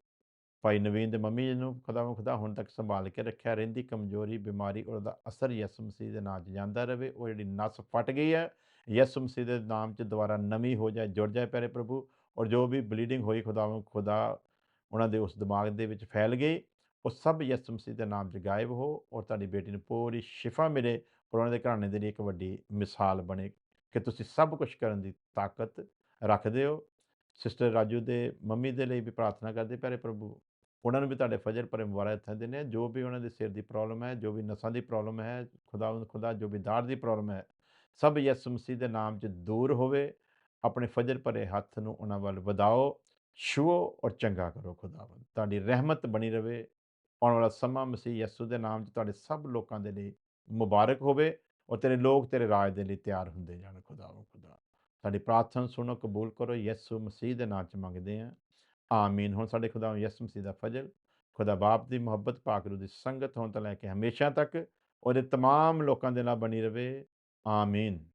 ਭਾਈ ਨਵੀਨ ਦੇ ਮੰਮੀ ਜੀ ਨੂੰ ਖੁਦਾਵੰ ਖੁਦਾ ਹੁਣ ਤੱਕ ਸੰਭਾਲ ਕੇ ਰੱਖਿਆ ਰਹਿੰਦੀ। ਕਮਜ਼ੋਰੀ, ਬਿਮਾਰੀ, ਉਹਦਾ ਅਸਰ ਯਿਸੂ ਮਸੀਹ ਦੇ ਨਾਮ 'ਚ ਜਾਂਦਾ ਰਹੇ। ਉਹ ਜਿਹੜੀ ਨਸ ਫਟ ਗਈ ਹੈ, ਯਿਸੂ ਮਸੀਹ ਦੇ ਨਾਮ 'ਚ ਦੁਬਾਰਾ ਨਵੀਂ ਹੋ ਜਾਏ, ਜੁੜ ਜਾਏ ਪਿਆਰੇ ਪ੍ਰਭੂ। ਔਰ ਜੋ ਵੀ ਬਲੀਡਿੰਗ ਹੋਈ, ਖੁਦਾ ਖੁਦਾ ਉਹਨਾਂ ਦੇ ਉਸ ਦਿਮਾਗ ਦੇ ਵਿੱਚ ਫੈਲ ਗਈ। ਉਹ ਸਭ ਯਿਸੂ ਮਸੀਹ ਦੇ ਨਾਮ 'ਚ ਗਾਇਬ ਹੋ ਔਰ ਤੁਹਾਡੀ ਬੇਟੀ ਨੂੰ ਪੂਰੀ ਸ਼ਿਫਾ ਮਿਲੇ। ਔਰ ਉਹਨਾਂ ਦੇ ਘਰਾਣੇ ਦੇ ਲਈ ਇੱਕ ਵੱਡੀ ਮਿਸਾਲ ਬਣੇ ਕਿ ਤੁਸੀਂ ਸਭ ਕੁਝ ਕਰਨ ਦੀ ਤਾਕਤ ਰੱਖਦੇ ਹੋ। ਸਿਸਟਰ ਰਾਜੂ ਦੇ ਮੰਮੀ ਦੇ ਲਈ ਵੀ ਪ੍ਰਾਰਥਨਾ ਕਰਦੇ, ਪਿਆਰੇ ਪ੍ਰਭੂ, ਉਹਨਾਂ ਨੂੰ ਵੀ ਤੁਹਾਡੇ ਫਜਰ ਭਰੇ ਮੁਬਾਰਕ ਥਾ ਦਿੰਦੇ ਆ ਜੋ ਵੀ ਉਹਨਾਂ ਦੇ ਸਿਰ ਦੀ ਪ੍ਰੋਬਲਮ ਹੈ, ਜੋ ਵੀ ਨਸਾਂ ਦੀ ਪ੍ਰੋਬਲਮ ਹੈ ਖੁਦਾਵੰਦ ਖੁਦਾ ਜੋ ਵੀ ਦਾੜ ਦੀ ਪ੍ਰੋਬਲਮ ਹੈ, ਸਭ ਯਿਸੂ ਮਸੀਹ ਦੇ ਨਾਮ 'ਚ ਦੂਰ ਹੋਵੇ। ਆਪਣੇ ਫਜਰ ਭਰੇ ਹੱਥ ਨੂੰ ਉਹਨਾਂ ਵੱਲ ਵਧਾਓ ਛੂਓ ਔਰ ਚੰਗਾ ਕਰੋ ਖੁਦਾਵੰਦ ਤੁਹਾਡੀ ਰਹਿਮਤ ਬਣੀ ਰਵੇ। ਆਉਣ ਵਾਲਾ ਸਮਾਂ ਮਸੀਹ ਯਿਸੂ ਦੇ ਨਾਮ 'ਚ ਤੁਹਾਡੇ ਸਭ ਲੋਕਾਂ ਦੇ ਲਈ ਮੁਬਾਰਕ ਹੋਵੇ ਔਰ ਤੇਰੇ ਲੋਕ ਤੇਰੇ ਰਾਜ ਦੇ ਲਈ ਤਿਆਰ ਹੁੰਦੇ ਜਾਣ ਖੁਦਾਵੰਦ ਖੁਦਾ ਸਾਡੀ ਪ੍ਰਾਰਥਨਾ ਸੁਣੋ ਕਬੂਲ ਕਰੋ ਯਿਸੂ ਮਸੀਹ ਦੇ ਨਾਮ 'ਚ ਮੰਗਦੇ ਆ ਆਮੀਨ ਹੁਣ ਸਾਡੇ ਖੁਦਾ ਯਿਸੂ ਮਸੀਹ ਦਾ ਫਜ਼ਲ ਖੁਦਾ ਬਾਪ ਦੀ ਮੁਹੱਬਤ ਪਾਕ ਰੂ ਦੀ ਸੰਗਤ ਹੋਣ ਤੋਂ ਲੈ ਕੇ ਹਮੇਸ਼ਾ ਤੱਕ ਉਹਦੇ तमाम ਲੋਕਾਂ ਦੇ ਨਾਲ ਬਣੀ ਰਵੇ ਆਮੀਨ